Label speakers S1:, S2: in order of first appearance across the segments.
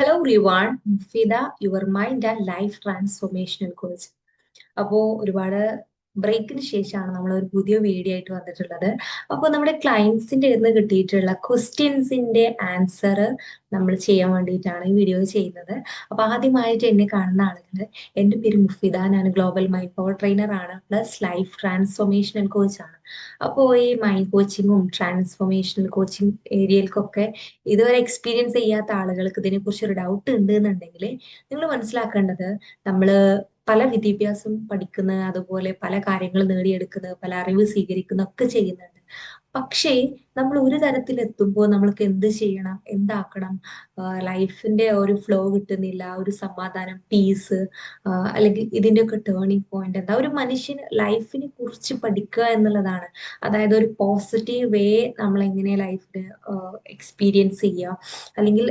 S1: Hello റിവാൺ Fida your mind and life transformational coach അപ്പോൾ ഒരുപാട് ബ്രേക്കിന് ശേഷമാണ് നമ്മൾ ഒരു പുതിയ വീഡിയോ ആയിട്ട് വന്നിട്ടുള്ളത്. അപ്പോൾ നമ്മുടെ ക്ലയൻസിന്റെ നിന്ന് കിട്ടിയിട്ടുള്ള ക്വസ്റ്റ്യൻസിന്റെ ആൻസർ നമ്മൾ ചെയ്യാൻ വേണ്ടിയിട്ടാണ് ഈ വീഡിയോ ചെയ്യുന്നത്. അപ്പോൾ ആദ്യമായിട്ട് എന്നെ കാണുന്ന ആളുകൾ എന്റെ പേര് മുഫിദ ഞാൻ ഗ്ലോബൽ മൈൻഡ് പവർ ട്രെയിനർ ആണ് പ്ലസ് ലൈഫ് ട്രാൻസ്ഫോർമേഷണൽ കോച്ചാണ് അപ്പോൾ ഈ മൈൻഡ് കോച്ചിങ്ങും ട്രാൻസ്ഫോർമേഷണൽ കോച്ചിങ് ഏരിയയിൽക്കൊക്കെ ഇതുവരെ എക്സ്പീരിയൻസ് ചെയ്യാത്ത ആളുകൾക്ക് ഇതിനെക്കുറിച്ച് ഒരു ഡൗട്ട് ഉണ്ട് എന്നുണ്ടെങ്കിൽ നിങ്ങൾ മനസ്സിലാക്കേണ്ടത് നമ്മൾ പല വിദ്യാഭ്യാസം പഠിക്കുന്ന അതുപോലെ പല കാര്യങ്ങൾ നേടിയെടുക്കുന്നത് പല അറിവ് സ്വീകരിക്കുന്ന ഒക്കെ ചെയ്യുന്നുണ്ട്. പക്ഷേ നമ്മൾ ഒരു തരത്തിൽ എത്തുമ്പോൾ നമ്മൾക്ക് എന്ത് ചെയ്യണം എന്താക്കണം? ലൈഫിന്റെ ഒരു ഫ്ലോ കിട്ടുന്നില്ല ഒരു സമാധാനം പീസ് അല്ലെങ്കിൽ ഇതിന്റെയൊക്കെ ടേണിംഗ് പോയിന്റ് എന്താ? ഒരു മനുഷ്യന് ലൈഫിനെ കുറിച്ച് പഠിക്കുക എന്നുള്ളതാണ്. അതായത് ഒരു പോസിറ്റീവ് വേ നമ്മൾ എങ്ങനെ ലൈഫിന് എക്സ്പീരിയൻസ് ചെയ്യുക. അല്ലെങ്കിൽ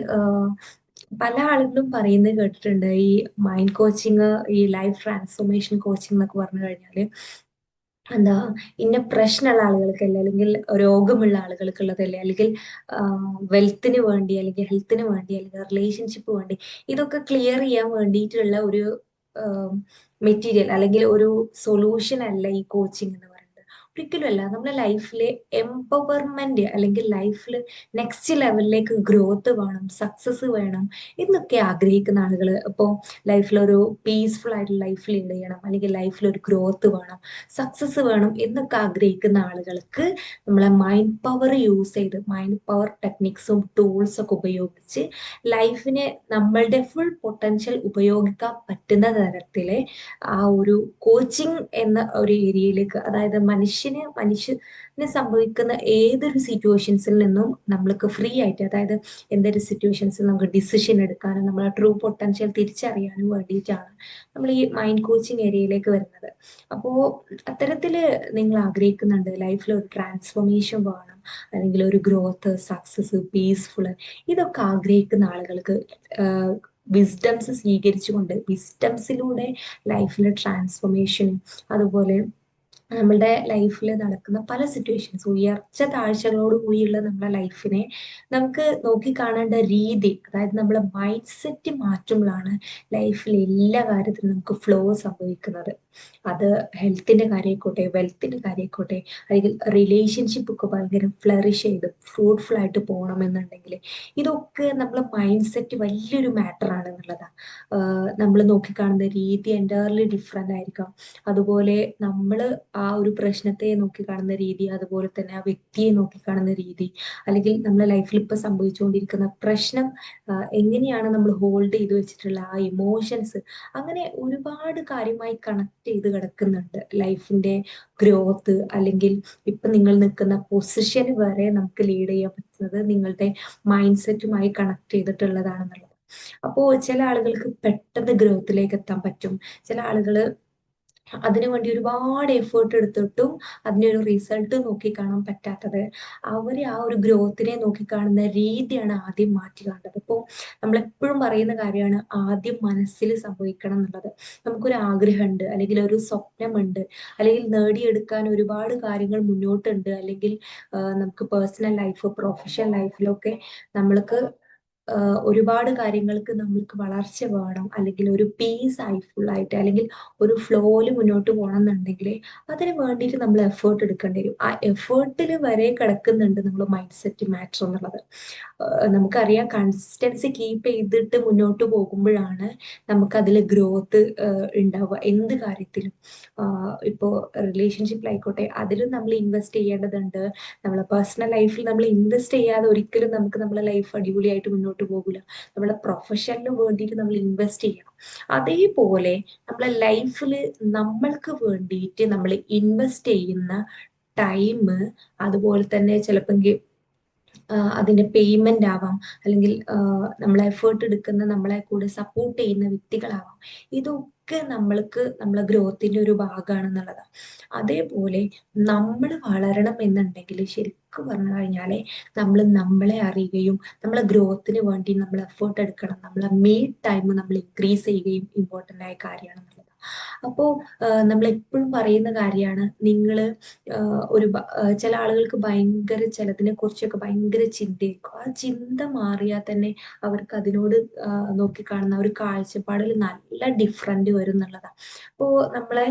S1: പല ആളുകളും പറയുന്നത് കേട്ടിട്ടുണ്ട്. ഈ മൈൻഡ് കോച്ചിങ് ഈ ലൈഫ് ട്രാൻസ്ഫോർമേഷൻ കോച്ചിങ് എന്നൊക്കെ പറഞ്ഞു കഴിഞ്ഞാൽ എന്താ ഇന്ന പ്രശ്നമുള്ള ആളുകൾക്കല്ല അല്ലെങ്കിൽ രോഗമുള്ള ആളുകൾക്കുള്ളതല്ലേ അല്ലെങ്കിൽ വെൽത്തിന് വേണ്ടി അല്ലെങ്കിൽ ഹെൽത്തിന് വേണ്ടി അല്ലെങ്കിൽ റിലേഷൻഷിപ്പ് വേണ്ടി ഇതൊക്കെ ക്ലിയർ ചെയ്യാൻ വേണ്ടിയിട്ടുള്ള ഒരു മെറ്റീരിയൽ അല്ലെങ്കിൽ ഒരു സൊല്യൂഷൻ അല്ല ഈ കോച്ചിങ് എന്ന് പറയുന്നത് ഒരിക്കലുമല്ല. നമ്മുടെ ലൈഫിൽ എംപവർമെന്റ് അല്ലെങ്കിൽ ലൈഫിൽ നെക്സ്റ്റ് ലെവലിലേക്ക് ഗ്രോത്ത് വേണം സക്സസ് വേണം എന്നൊക്കെ ആഗ്രഹിക്കുന്ന ആളുകൾ ഇപ്പോൾ ലൈഫിൽ ഒരു പീസ്ഫുൾ ആയിട്ടുള്ള ലൈഫ് ലീഡ് ചെയ്യണം അല്ലെങ്കിൽ ലൈഫിൽ ഒരു ഗ്രോത്ത് വേണം സക്സസ് വേണം എന്നൊക്കെ ആഗ്രഹിക്കുന്ന ആളുകൾക്ക് നമ്മളെ മൈൻഡ് പവർ യൂസ് ചെയ്ത് മൈൻഡ് പവർ ടെക്നിക്സും ടൂൾസും ഒക്കെ ഉപയോഗിച്ച് ലൈഫിനെ നമ്മളുടെ ഫുൾ പൊട്ടൻഷ്യൽ ഉപയോഗിക്കാൻ പറ്റുന്ന തരത്തിലെ ആ ഒരു കോച്ചിങ് എന്ന ഒരു ഏരിയയിലേക്ക് അതായത് മനുഷ്യന് മനുഷ്യന് സംഭവിക്കുന്ന ഏതൊരു സിറ്റുവേഷൻസിൽ നിന്നും നമ്മൾക്ക് ഫ്രീ ആയിട്ട് അതായത് എന്തൊരു സിറ്റുവേഷൻസിൽ നമുക്ക് ഡിസിഷൻ എടുക്കാനും നമ്മളെ ട്രൂ പൊട്ടൻഷ്യൽ തിരിച്ചറിയാനും വേണ്ടിയിട്ടാണ് നമ്മൾ ഈ മൈൻഡ് കോച്ചിങ് ഏരിയയിലേക്ക് വരുന്നത്. അപ്പോൾ അത്തരത്തിൽ നിങ്ങൾ ആഗ്രഹിക്കുന്നുണ്ട് ലൈഫിൽ ഒരു ട്രാൻസ്ഫോർമേഷൻ വേണം അല്ലെങ്കിൽ ഒരു ഗ്രോത്ത് സക്സസ് പീസ്ഫുൾ ഇതൊക്കെ ആഗ്രഹിക്കുന്ന ആളുകൾക്ക് വിസ്ഡംസ് സ്വീകരിച്ചുകൊണ്ട് വിസ്ഡംസിലൂടെ ലൈഫിലെ ട്രാൻസ്ഫോർമേഷനും അതുപോലെ നമ്മളുടെ ലൈഫിൽ നടക്കുന്ന പല സിറ്റുവേഷൻസ് ഉയർച്ച താഴ്ചകളോട് കൂടിയുള്ള നമ്മുടെ ലൈഫിനെ നമുക്ക് നോക്കിക്കാണേണ്ട രീതി അതായത് നമ്മളെ മൈൻഡ് സെറ്റ് മാറ്റുമ്പോഴാണ് ലൈഫിൽ എല്ലാ കാര്യത്തിലും നമുക്ക് ഫ്ലോ സംഭവിക്കുന്നത്. അത് ഹെൽത്തിന്റെ കാര്യമായിക്കോട്ടെ വെൽത്തിന്റെ കാര്യമായിക്കോട്ടെ അല്ലെങ്കിൽ റിലേഷൻഷിപ്പ് ഒക്കെ ഭയങ്കര ഫ്ലറിഷ് ചെയ്ത് ഫ്രൂട്ട്ഫുൾ ആയിട്ട് പോകണമെന്നുണ്ടെങ്കിൽ ഇതൊക്കെ നമ്മളെ മൈൻഡ് സെറ്റ് വലിയൊരു മാറ്റർ ആണ് എന്നുള്ളതാണ് നമ്മൾ നോക്കിക്കാണുന്ന രീതി എന്റയർലി ഡിഫറെന്റ് ആയിരിക്കാം. അതുപോലെ നമ്മൾ ആ ഒരു പ്രശ്നത്തെ നോക്കി കാണുന്ന രീതി അതുപോലെ തന്നെ ആ വ്യക്തിയെ നോക്കി കാണുന്ന രീതി അല്ലെങ്കിൽ നമ്മുടെ ലൈഫിൽ ഇപ്പൊ സംഭവിച്ചുകൊണ്ടിരിക്കുന്ന പ്രശ്നം എങ്ങനെയാണ് നമ്മൾ ഹോൾഡ് ചെയ്ത് വെച്ചിട്ടുള്ള ആ ഇമോഷൻസ് അങ്ങനെ ഒരുപാട് കാര്യമായി കണക്ട് ചെയ്ത് കിടക്കുന്നുണ്ട് ലൈഫിന്റെ ഗ്രോത്ത് അല്ലെങ്കിൽ ഇപ്പൊ നിങ്ങൾ നിൽക്കുന്ന പൊസിഷൻ വരെ നമുക്ക് ലീഡ് ചെയ്യാൻ പറ്റുന്നത് നിങ്ങളുടെ മൈൻഡ് സെറ്റുമായി കണക്ട് ചെയ്തിട്ടുള്ളതാണെന്നുള്ളത്. അപ്പോ ചില ആളുകൾക്ക് പെട്ടെന്ന് ഗ്രോത്തിലേക്ക് എത്താൻ പറ്റും. ചില ആളുകൾ അതിനു വേണ്ടി ഒരുപാട് എഫേർട്ട് എടുത്തിട്ടും അതിനൊരു റിസൾട്ട് നോക്കി കാണാൻ പറ്റാത്തത്. അവർ ആ ഒരു ഗ്രോത്തിനെ നോക്കി കാണുന്ന രീതിയാണ് ആദ്യം മാറ്റി കാണേണ്ടത് ഇപ്പോൾ നമ്മളെപ്പോഴും പറയുന്ന കാര്യമാണ് ആദ്യം മനസ്സിൽ സംഭവിക്കണം എന്നുള്ളത്. നമുക്കൊരു ആഗ്രഹമുണ്ട് അല്ലെങ്കിൽ ഒരു സ്വപ്നമുണ്ട് അല്ലെങ്കിൽ നേടിയെടുക്കാൻ ഒരുപാട് കാര്യങ്ങൾ മുന്നോട്ടുണ്ട് അല്ലെങ്കിൽ നമുക്ക് പേഴ്സണൽ ലൈഫ് പ്രൊഫഷണൽ ലൈഫിലൊക്കെ നമ്മൾക്ക് ഒരുപാട് കാര്യങ്ങൾക്ക് നമ്മൾക്ക് വളർച്ച വേണം അല്ലെങ്കിൽ ഒരു പീസ് ആയി ഫുൾ ആയിട്ട് അല്ലെങ്കിൽ ഒരു ഫ്ലോയിൽ മുന്നോട്ട് പോകണം എന്നുണ്ടെങ്കിൽ അതിന് വേണ്ടിയിട്ട് നമ്മൾ എഫേർട്ട് എടുക്കേണ്ടി വരും. ആ എഫേർട്ടിൽ വരെ കിടക്കുന്നുണ്ട് നമ്മൾ മൈൻഡ് സെറ്റ് മാറ്റർ എന്നുള്ളത്. നമുക്കറിയാം കൺസിസ്റ്റൻസി കീപ്പ് ചെയ്തിട്ട് മുന്നോട്ട് പോകുമ്പോഴാണ് നമുക്ക് അതിൽ ഗ്രോത്ത് ഉണ്ടാവുക എന്ത് കാര്യത്തിലും. ഇപ്പോൾ റിലേഷൻഷിപ്പിലായിക്കോട്ടെ അതിലും നമ്മൾ ഇൻവെസ്റ്റ് ചെയ്യേണ്ടതുണ്ട്. നമ്മളെ പേഴ്സണൽ ലൈഫിൽ നമ്മൾ ഇൻവെസ്റ്റ് ചെയ്യാതെ ഒരിക്കലും നമുക്ക് നമ്മളെ ലൈഫ് അടിപൊളിയായിട്ട് മുന്നോട്ട് പോകില്ല നമ്മളെ പ്രൊഫഷനിന് വേണ്ടിയിട്ട് നമ്മൾ ഇൻവെസ്റ്റ് ചെയ്യണം. അതേപോലെ നമ്മളെ ലൈഫിൽ നമ്മൾക്ക് വേണ്ടിയിട്ട് നമ്മൾ ഇൻവെസ്റ്റ് ചെയ്യുന്ന ടൈം അതുപോലെ തന്നെ ചിലപ്പോൾ അതിന്റെ പേയ്മെന്റ് ആവാം. അല്ലെങ്കിൽ നമ്മളെ എഫേർട്ട് എടുക്കുന്ന നമ്മളെ കൂടെ സപ്പോർട്ട് ചെയ്യുന്ന വ്യക്തികളാവാം. ഇതൊക്കെ നമ്മൾക്ക് നമ്മളെ ഗ്രോത്തിന്റെ ഒരു ഭാഗമാണെന്നുള്ളതാണ് അതേപോലെ നമ്മൾ വളരണം എന്നുണ്ടെങ്കിൽ ശരിക്കും പറഞ്ഞു കഴിഞ്ഞാൽ നമ്മൾ നമ്മളെ അറിയുകയും നമ്മളെ ഗ്രോത്തിന് വേണ്ടി നമ്മൾ എഫേർട്ട് എടുക്കണം. നമ്മളെ മീ ടൈം നമ്മൾ ഇൻക്രീസ് ചെയ്യുകയും ഇമ്പോർട്ടന്റ് ആയ കാര്യമാണെന്നുള്ളത് അപ്പോൾ നമ്മൾ എപ്പോഴും പറയുന്ന കാര്യമാണ് നിങ്ങൾ ഒരു ചില ആളുകൾക്ക് ഭയങ്കര ചിലതിനെ കുറിച്ചൊക്കെ ഭയങ്കര ചിന്തയേക്കും ആ ചിന്ത മാറിയാൽ തന്നെ അവർക്ക് അതിനോട് നോക്കിക്കാണുന്ന ഒരു കാഴ്ചപ്പാടിൽ നല്ല ഡിഫറന്റ് വരും എന്നുള്ളതാണ്. അപ്പോൾ നമ്മളെ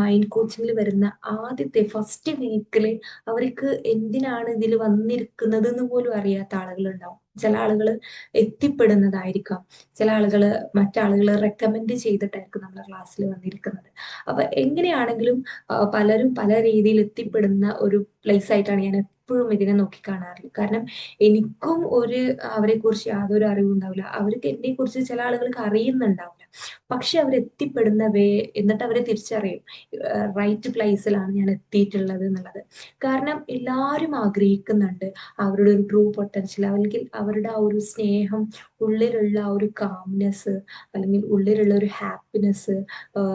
S1: മൈൻഡ് കോച്ചിങ്ങിൽ വരുന്ന ആദ്യത്തെ ഫസ്റ്റ് വീക്കിൽ അവർക്ക് എന്തിനാണ് ഇതിൽ വന്നിരിക്കുന്നത് എന്ന് പോലും അറിയാത്ത ആളുകളുണ്ടാവും. ചില ആളുകൾ എത്തിപ്പെടുന്നതായിരിക്കാം. ചില ആളുകൾ മറ്റാളുകൾ റെക്കമെൻഡ് ചെയ്തിട്ടായിരിക്കും നമ്മുടെ ക്ലാസ്സിൽ വന്നിരിക്കുന്നത്. അപ്പൊ എങ്ങനെയാണെങ്കിലും പലരും പല രീതിയിൽ എത്തിപ്പെടുന്ന ഒരു പ്ലേസ് ആയിട്ടാണ് ഞാൻ എപ്പോഴും ഇതിനെ നോക്കി കാണാറില്ല കാരണം എനിക്കും ഒരു അവരെ കുറിച്ച് യാതൊരു അറിവുണ്ടാവില്ല അവർക്ക് എന്നെ കുറിച്ച് ചില ആളുകൾക്ക് അറിയുന്നുണ്ടാവില്ല പക്ഷെ അവർ എത്തിപ്പെടുന്ന വേ എന്നിട്ട് അവരെ തിരിച്ചറിയും. റൈറ്റ് പ്ലേസിലാണ് ഞാൻ എത്തിയിട്ടുള്ളത് എന്നുള്ളത്. കാരണം എല്ലാവരും ആഗ്രഹിക്കുന്നുണ്ട് അവരുടെ ഒരു ട്രൂ പൊട്ടൻഷ്യൽ അല്ലെങ്കിൽ അവരുടെ ആ ഒരു സ്നേഹം ഉള്ളിലുള്ള ആ ഒരു കാംനെസ് അല്ലെങ്കിൽ ഉള്ളിലുള്ള ഒരു ഹാപ്പിനെസ്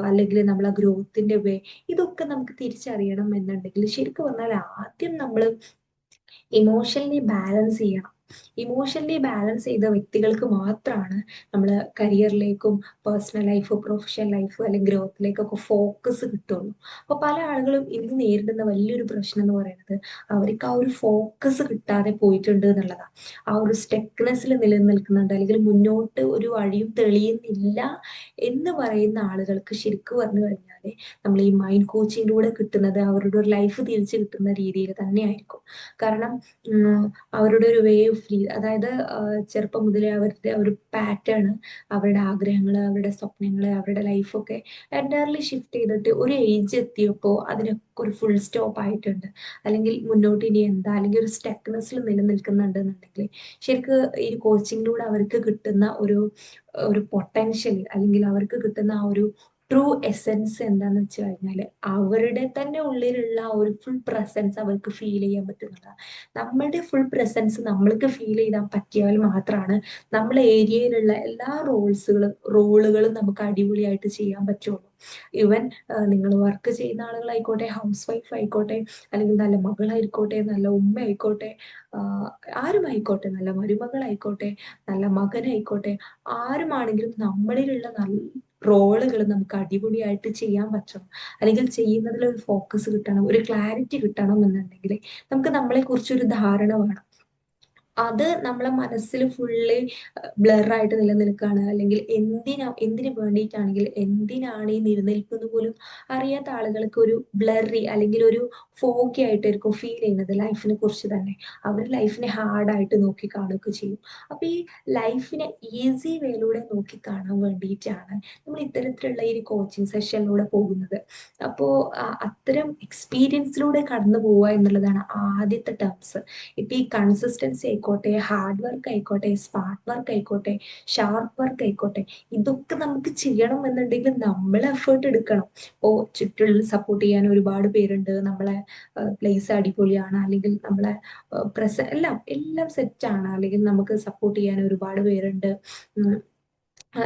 S1: അല്ലെങ്കിൽ നമ്മൾ ആ ഗ്രോത്തിന്റെ വേ ഇതൊക്കെ നമുക്ക് തിരിച്ചറിയണം എന്നുണ്ടെങ്കിൽ ശരിക്കും പറഞ്ഞാൽ ആദ്യം നമ്മൾ ഇമോഷണലി ബാലൻസ് ചെയ്യണം. ഇമോഷണലി ബാലൻസ് ചെയ്ത വ്യക്തികൾക്ക് മാത്രമാണ് നമ്മൾ കരിയറിലേക്കും പേഴ്സണൽ ലൈഫ് പ്രൊഫഷണൽ ലൈഫ് അല്ലെങ്കിൽ ഗ്രോത്തിലേക്കൊക്കെ ഫോക്കസ് കിട്ടുള്ളൂ. അപ്പോൾ പല ആളുകളും ഇന്ന് നേരിടുന്ന വലിയൊരു പ്രശ്നം എന്ന് പറയുന്നത് അവർക്ക് ആ ഒരു ഫോക്കസ് കിട്ടാതെ പോയിട്ടുണ്ട് എന്നുള്ളതാണ് ആ ഒരു സ്റ്റെക്നെസ്സിൽ നിലനിൽക്കുന്നുണ്ട് അല്ലെങ്കിൽ മുന്നോട്ട് ഒരു വഴിയും തെളിയുന്നില്ല എന്ന് പറയുന്ന ആളുകൾക്ക് ശരിക്കും പറഞ്ഞു കഴിഞ്ഞാൽ നമ്മൾ ഈ മൈൻഡ് കോച്ചിങ്ങിലൂടെ കിട്ടുന്നത് അവരുടെ ഒരു ലൈഫ് തിരിച്ചു കിട്ടുന്ന രീതിയിൽ തന്നെയായിരിക്കും. കാരണം അവരുടെ ഒരു വേ ഓഫ് ലീ അതായത് ചെറുപ്പം മുതലേ അവരുടെ ഒരു പാറ്റേൺ അവരുടെ ആഗ്രഹങ്ങൾ അവരുടെ സ്വപ്നങ്ങൾ അവരുടെ ലൈഫൊക്കെ എന്റയർലി ഷിഫ്റ്റ് ചെയ്തിട്ട് ഒരു ഏജ് എത്തിയപ്പോൾ അതിനൊക്കെ ഒരു ഫുൾ സ്റ്റോപ്പ് ആയിട്ടുണ്ട്. അല്ലെങ്കിൽ മുന്നോട്ട് ഇനി എന്താ അല്ലെങ്കിൽ ഒരു സ്റ്റെക്നെസ്സിൽ നിലനിൽക്കുന്നുണ്ട് എന്നുണ്ടെങ്കിൽ ശരിക്ക് ഈ കോച്ചിങ്ങിലൂടെ അവർക്ക് കിട്ടുന്ന ഒരു ഒരു പൊട്ടൻഷ്യൽ അല്ലെങ്കിൽ അവർക്ക് കിട്ടുന്ന ആ ഒരു ട്രൂ എസെൻസ് എന്താന്ന് വെച്ച് കഴിഞ്ഞാൽ അവരുടെ തന്നെ ഉള്ളിലുള്ള ഒരു ഫുൾ പ്രസൻസ് അവർക്ക് ഫീൽ ചെയ്യാൻ പറ്റുന്നതാണ് നമ്മളുടെ ഫുൾ പ്രസൻസ് നമ്മൾക്ക് ഫീൽ ചെയ്താൽ പറ്റിയാൽ മാത്രമാണ് നമ്മളെ ഏരിയയിലുള്ള എല്ലാ റോൾസുകളും റോളുകളും നമുക്ക് അടിപൊളിയായിട്ട് ചെയ്യാൻ പറ്റുള്ളൂ. ഇവൻ നിങ്ങൾ വർക്ക് ചെയ്യുന്ന ആളുകളായിക്കോട്ടെ ഹൗസ് വൈഫ് ആയിക്കോട്ടെ അല്ലെങ്കിൽ നല്ല മകളായിക്കോട്ടെ നല്ല ഉമ്മ ആയിക്കോട്ടെ ആരുമായിക്കോട്ടെ നല്ല മരുമകളായിക്കോട്ടെ നല്ല മകനായിക്കോട്ടെ ആരുമാണെങ്കിലും നമ്മളിലുള്ള നല്ല റോളുകൾ നമുക്ക് അടിപൊളിയായിട്ട് ചെയ്യാൻ പറ്റണം അല്ലെങ്കിൽ ചെയ്യുന്നതിൽ ഒരു ഫോക്കസ് കിട്ടണം ഒരു ക്ലാരിറ്റി കിട്ടണം എന്നുണ്ടെങ്കിൽ നമുക്ക് നമ്മളെ കുറിച്ചൊരു ധാരണ വേണം. അത് നമ്മളെ മനസ്സിൽ ഫുള്ളി ബ്ലറായിട്ട് നിലനിൽക്കുകയാണ് അല്ലെങ്കിൽ എന്തിനാ എന്തിനു വേണ്ടിയിട്ടാണെങ്കിൽ എന്തിനാണ് ഈ നിലനിൽക്കുന്നത് പോലും അറിയാത്ത ആളുകൾക്ക് ഒരു ബ്ലറി അല്ലെങ്കിൽ ഒരു ഫോക്കി ആയിട്ടായിരിക്കും ഫീൽ ചെയ്യുന്നത് ലൈഫിനെ കുറിച്ച് തന്നെ. അവർ ലൈഫിനെ ഹാർഡായിട്ട് നോക്കി കാണുകയൊക്കെ ചെയ്യും. അപ്പൊ ഈ ലൈഫിനെ ഈസി വേയിലൂടെ നോക്കി കാണാൻ വേണ്ടിയിട്ടാണ് നമ്മൾ ഇത്തരത്തിലുള്ള ഈ കോച്ചിങ് സെഷനിലൂടെ പോകുന്നത്. അപ്പോൾ അത്തരം എക്സ്പീരിയൻസിലൂടെ കടന്നു പോവുക എന്നുള്ളതാണ് ആദ്യത്തെ ടേംസ് ഇപ്പൊ ഈ കൺസിസ്റ്റൻസി ആയിക്കോട്ടെ ഹാർഡ് വർക്ക് ആയിക്കോട്ടെ സ്മാർട്ട് വർക്ക് ആയിക്കോട്ടെ ഷാർപ്പ് വർക്ക് ആയിക്കോട്ടെ ഇതൊക്കെ നമുക്ക് ചെയ്യണം എന്നുണ്ടെങ്കിൽ നമ്മൾ എഫേർട്ട് എടുക്കണം. ഓ ചുറ്റുള്ള സപ്പോർട്ട് ചെയ്യാൻ ഒരുപാട് പേരുണ്ട്. നമ്മളെ പ്ലേസ് അടിപൊളിയാണ്. അല്ലെങ്കിൽ നമ്മളെ പ്രസ എല്ലാം എല്ലാം സെറ്റാണ് അല്ലെങ്കിൽ നമുക്ക് സപ്പോർട്ട് ചെയ്യാൻ ഒരുപാട് പേരുണ്ട്.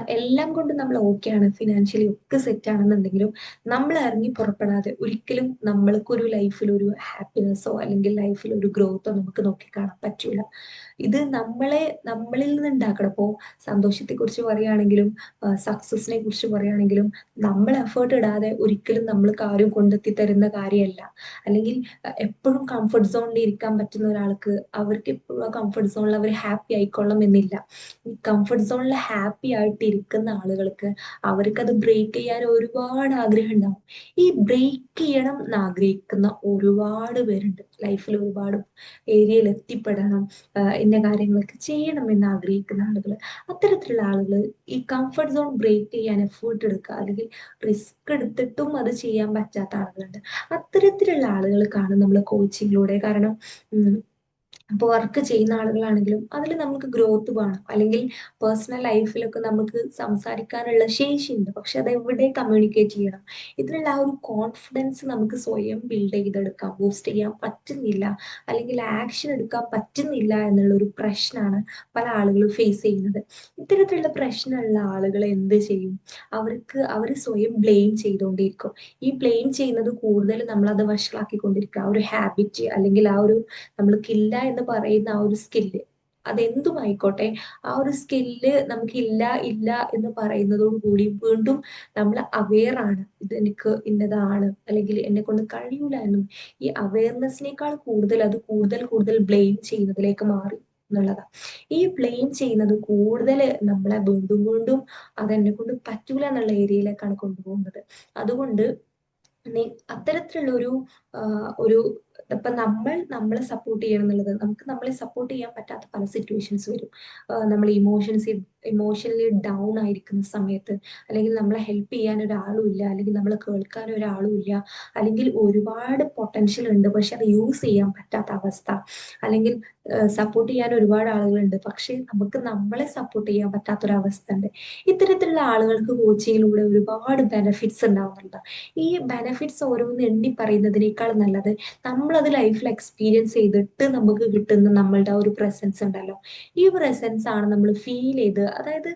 S1: എല്ലാം കൊണ്ട് നമ്മൾ ഓക്കെയാണ് ഫിനാൻഷ്യലി ഒക്കെ സെറ്റ് ആണെന്നുണ്ടെങ്കിലും നമ്മൾ ഇറങ്ങി പുറപ്പെടാതെ ഒരിക്കലും നമ്മൾക്കൊരു ലൈഫിൽ ഒരു ഹാപ്പിനെസ്സോ അല്ലെങ്കിൽ ലൈഫിൽ ഒരു ഗ്രോത്തോ നമുക്ക് നോക്കി കാണാൻ പറ്റൂല. ഇത് നമ്മളെ നമ്മളിൽ നിന്ന് ഉണ്ടാക്കണം അപ്പോ സന്തോഷത്തെ കുറിച്ച് പറയുകയാണെങ്കിലും സക്സസിനെ കുറിച്ച് പറയുകയാണെങ്കിലും നമ്മൾ എഫേർട്ട് ഇടാതെ ഒരിക്കലും നമ്മൾ കാര്യം കൊണ്ടെത്തി തരുന്ന കാര്യമല്ല. അല്ലെങ്കിൽ എപ്പോഴും കംഫർട്ട് സോണിൽ ഇരിക്കാൻ പറ്റുന്ന ഒരാൾക്ക് അവർക്ക് എപ്പോഴും ആ കംഫർട്ട് സോണിൽ അവർ ഹാപ്പി ആയിക്കൊള്ളണം എന്നില്ല. ഈ കംഫർട്ട് സോണിൽ ഹാപ്പി ആയിട്ട് ഇരിക്കുന്ന ആളുകൾക്ക് അത് ബ്രേക്ക് ചെയ്യാൻ ഒരുപാട് ആഗ്രഹം ഉണ്ടാവും. ഈ ബ്രേക്ക് ചെയ്യണം എന്ന് ആഗ്രഹിക്കുന്ന ഒരുപാട് പേരുണ്ട്. ലൈഫിൽ ഒരുപാട് ഏരിയയിൽ എത്തിപ്പെടണം. ഇന്ന കാര്യങ്ങളൊക്കെ ചെയ്യണം എന്ന് ആഗ്രഹിക്കുന്ന ആളുകൾ അത്തരത്തിലുള്ള ആളുകൾ ഈ കംഫർട്ട് സോൺ ബ്രേക്ക് ചെയ്യാൻ എഫേർട്ട് എടുക്കുക അല്ലെങ്കിൽ റിസ്ക് എടുത്തിട്ടും അത് ചെയ്യാൻ പറ്റാത്ത ആളുകളുണ്ട്. അത്തരത്തിലുള്ള ആളുകൾക്കാണ് നമ്മൾ കോച്ചിങ്ങിലൂടെ കാരണം അപ്പോൾ വർക്ക് ചെയ്യുന്ന ആളുകളാണെങ്കിലും അതിൽ നമുക്ക് ഗ്രോത്ത് വേണം. അല്ലെങ്കിൽ പേഴ്സണൽ ലൈഫിലൊക്കെ നമുക്ക് സംസാരിക്കാനുള്ള ശേഷിയുണ്ട്. പക്ഷെ അത് എവിടെ കമ്മ്യൂണിക്കേറ്റ് ചെയ്യണം? ഇതിനുള്ള ആ ഒരു കോൺഫിഡൻസ് നമുക്ക് സ്വയം ബിൽഡ് ചെയ്തെടുക്കാം ബൂസ്റ്റ് ചെയ്യാൻ പറ്റുന്നില്ല. അല്ലെങ്കിൽ ആക്ഷൻ എടുക്കാൻ പറ്റുന്നില്ല എന്നുള്ള ഒരു പ്രശ്നമാണ് പല ആളുകളും ഫേസ് ചെയ്യുന്നത്. ഇത്തരത്തിലുള്ള പ്രശ്നമുള്ള ആളുകൾ എന്ത് ചെയ്യും? അവർക്ക് അവർ സ്വയം ബ്ലെയിം ചെയ്തുകൊണ്ടിരിക്കും. ഈ ബ്ലെയിം ചെയ്യുന്നത് കൂടുതൽ നമ്മൾ അത് വഷളാക്കിക്കൊണ്ടിരിക്കുക. ആ ഒരു ഹാബിറ്റ് അല്ലെങ്കിൽ ആ ഒരു നമ്മൾക്കില്ല എന്ന് പറയുന്ന ആ ഒരു സ്കില്ല് അതെന്തുമായിക്കോട്ടെ ആ ഒരു സ്കില്ല് നമുക്കില്ല ഇല്ല എന്ന് പറയുന്നതോടുകൂടി വീണ്ടും നമ്മൾ അവെയർ ആണ്. ഇത് എനിക്ക് ഇന്നതാണ് അല്ലെങ്കിൽ എന്നെ കൊണ്ട് കഴിയൂല എന്നും ഈ അവയർനെസ്സിനേക്കാൾ കൂടുതൽ അത് കൂടുതൽ കൂടുതൽ ബ്ലെയിം ചെയ്യുന്നതിലേക്ക് മാറി എന്നുള്ളതാണ് ഈ ബ്ലെയിം ചെയ്യുന്നത് കൂടുതൽ നമ്മളെ വീണ്ടും വീണ്ടും അതെന്നെ കൊണ്ട് പറ്റൂല എന്നുള്ള ഏരിയയിലേക്കാണ് കൊണ്ടുപോകുന്നത്. അതുകൊണ്ട് അത്തരത്തിലുള്ള ഒരു ഒരു ഇപ്പൊ നമ്മൾ നമ്മളെ സപ്പോർട്ട് ചെയ്യണം എന്നുള്ളത്. നമുക്ക് നമ്മളെ സപ്പോർട്ട് ചെയ്യാൻ പറ്റാത്ത പല സിറ്റുവേഷൻസ് വരും. നമ്മൾ ഇമോഷൻസ് ഇമോഷണലി ഡൗൺ ആയിരിക്കുന്ന സമയത്ത് അല്ലെങ്കിൽ നമ്മളെ ഹെൽപ്പ് ചെയ്യാൻ ഒരാളും ഇല്ല അല്ലെങ്കിൽ നമ്മളെ കേൾക്കാൻ ഒരാളും ഇല്ല അല്ലെങ്കിൽ ഒരുപാട് പൊട്ടൻഷ്യൽ ഉണ്ട് പക്ഷെ അത് യൂസ് ചെയ്യാൻ പറ്റാത്ത അവസ്ഥ അല്ലെങ്കിൽ സപ്പോർട്ട് ചെയ്യാൻ ഒരുപാട് ആളുകളുണ്ട് പക്ഷെ നമുക്ക് നമ്മളെ സപ്പോർട്ട് ചെയ്യാൻ പറ്റാത്തൊരവസ്ഥ ഉണ്ട്. ഇത്തരത്തിലുള്ള ആളുകൾക്ക് കോച്ചിങ്ങിലൂടെ ഒരുപാട് ബെനഫിറ്റ്സ് ഉണ്ടാവുന്നുണ്ട്. ഈ ബെനഫിറ്റ്സ് ഓരോന്ന് എണ്ണി പറയുന്നതിനേക്കാൾ നല്ലത് നമ്മളത് ലൈഫിൽ എക്സ്പീരിയൻസ് ചെയ്തിട്ട് നമുക്ക് കിട്ടുന്ന നമ്മളുടെ ആ ഒരു പ്രസൻസ് ഉണ്ടല്ലോ. ഈ പ്രസൻസ് ആണ് നമ്മൾ ഫീൽ ചെയ്ത് അതായത്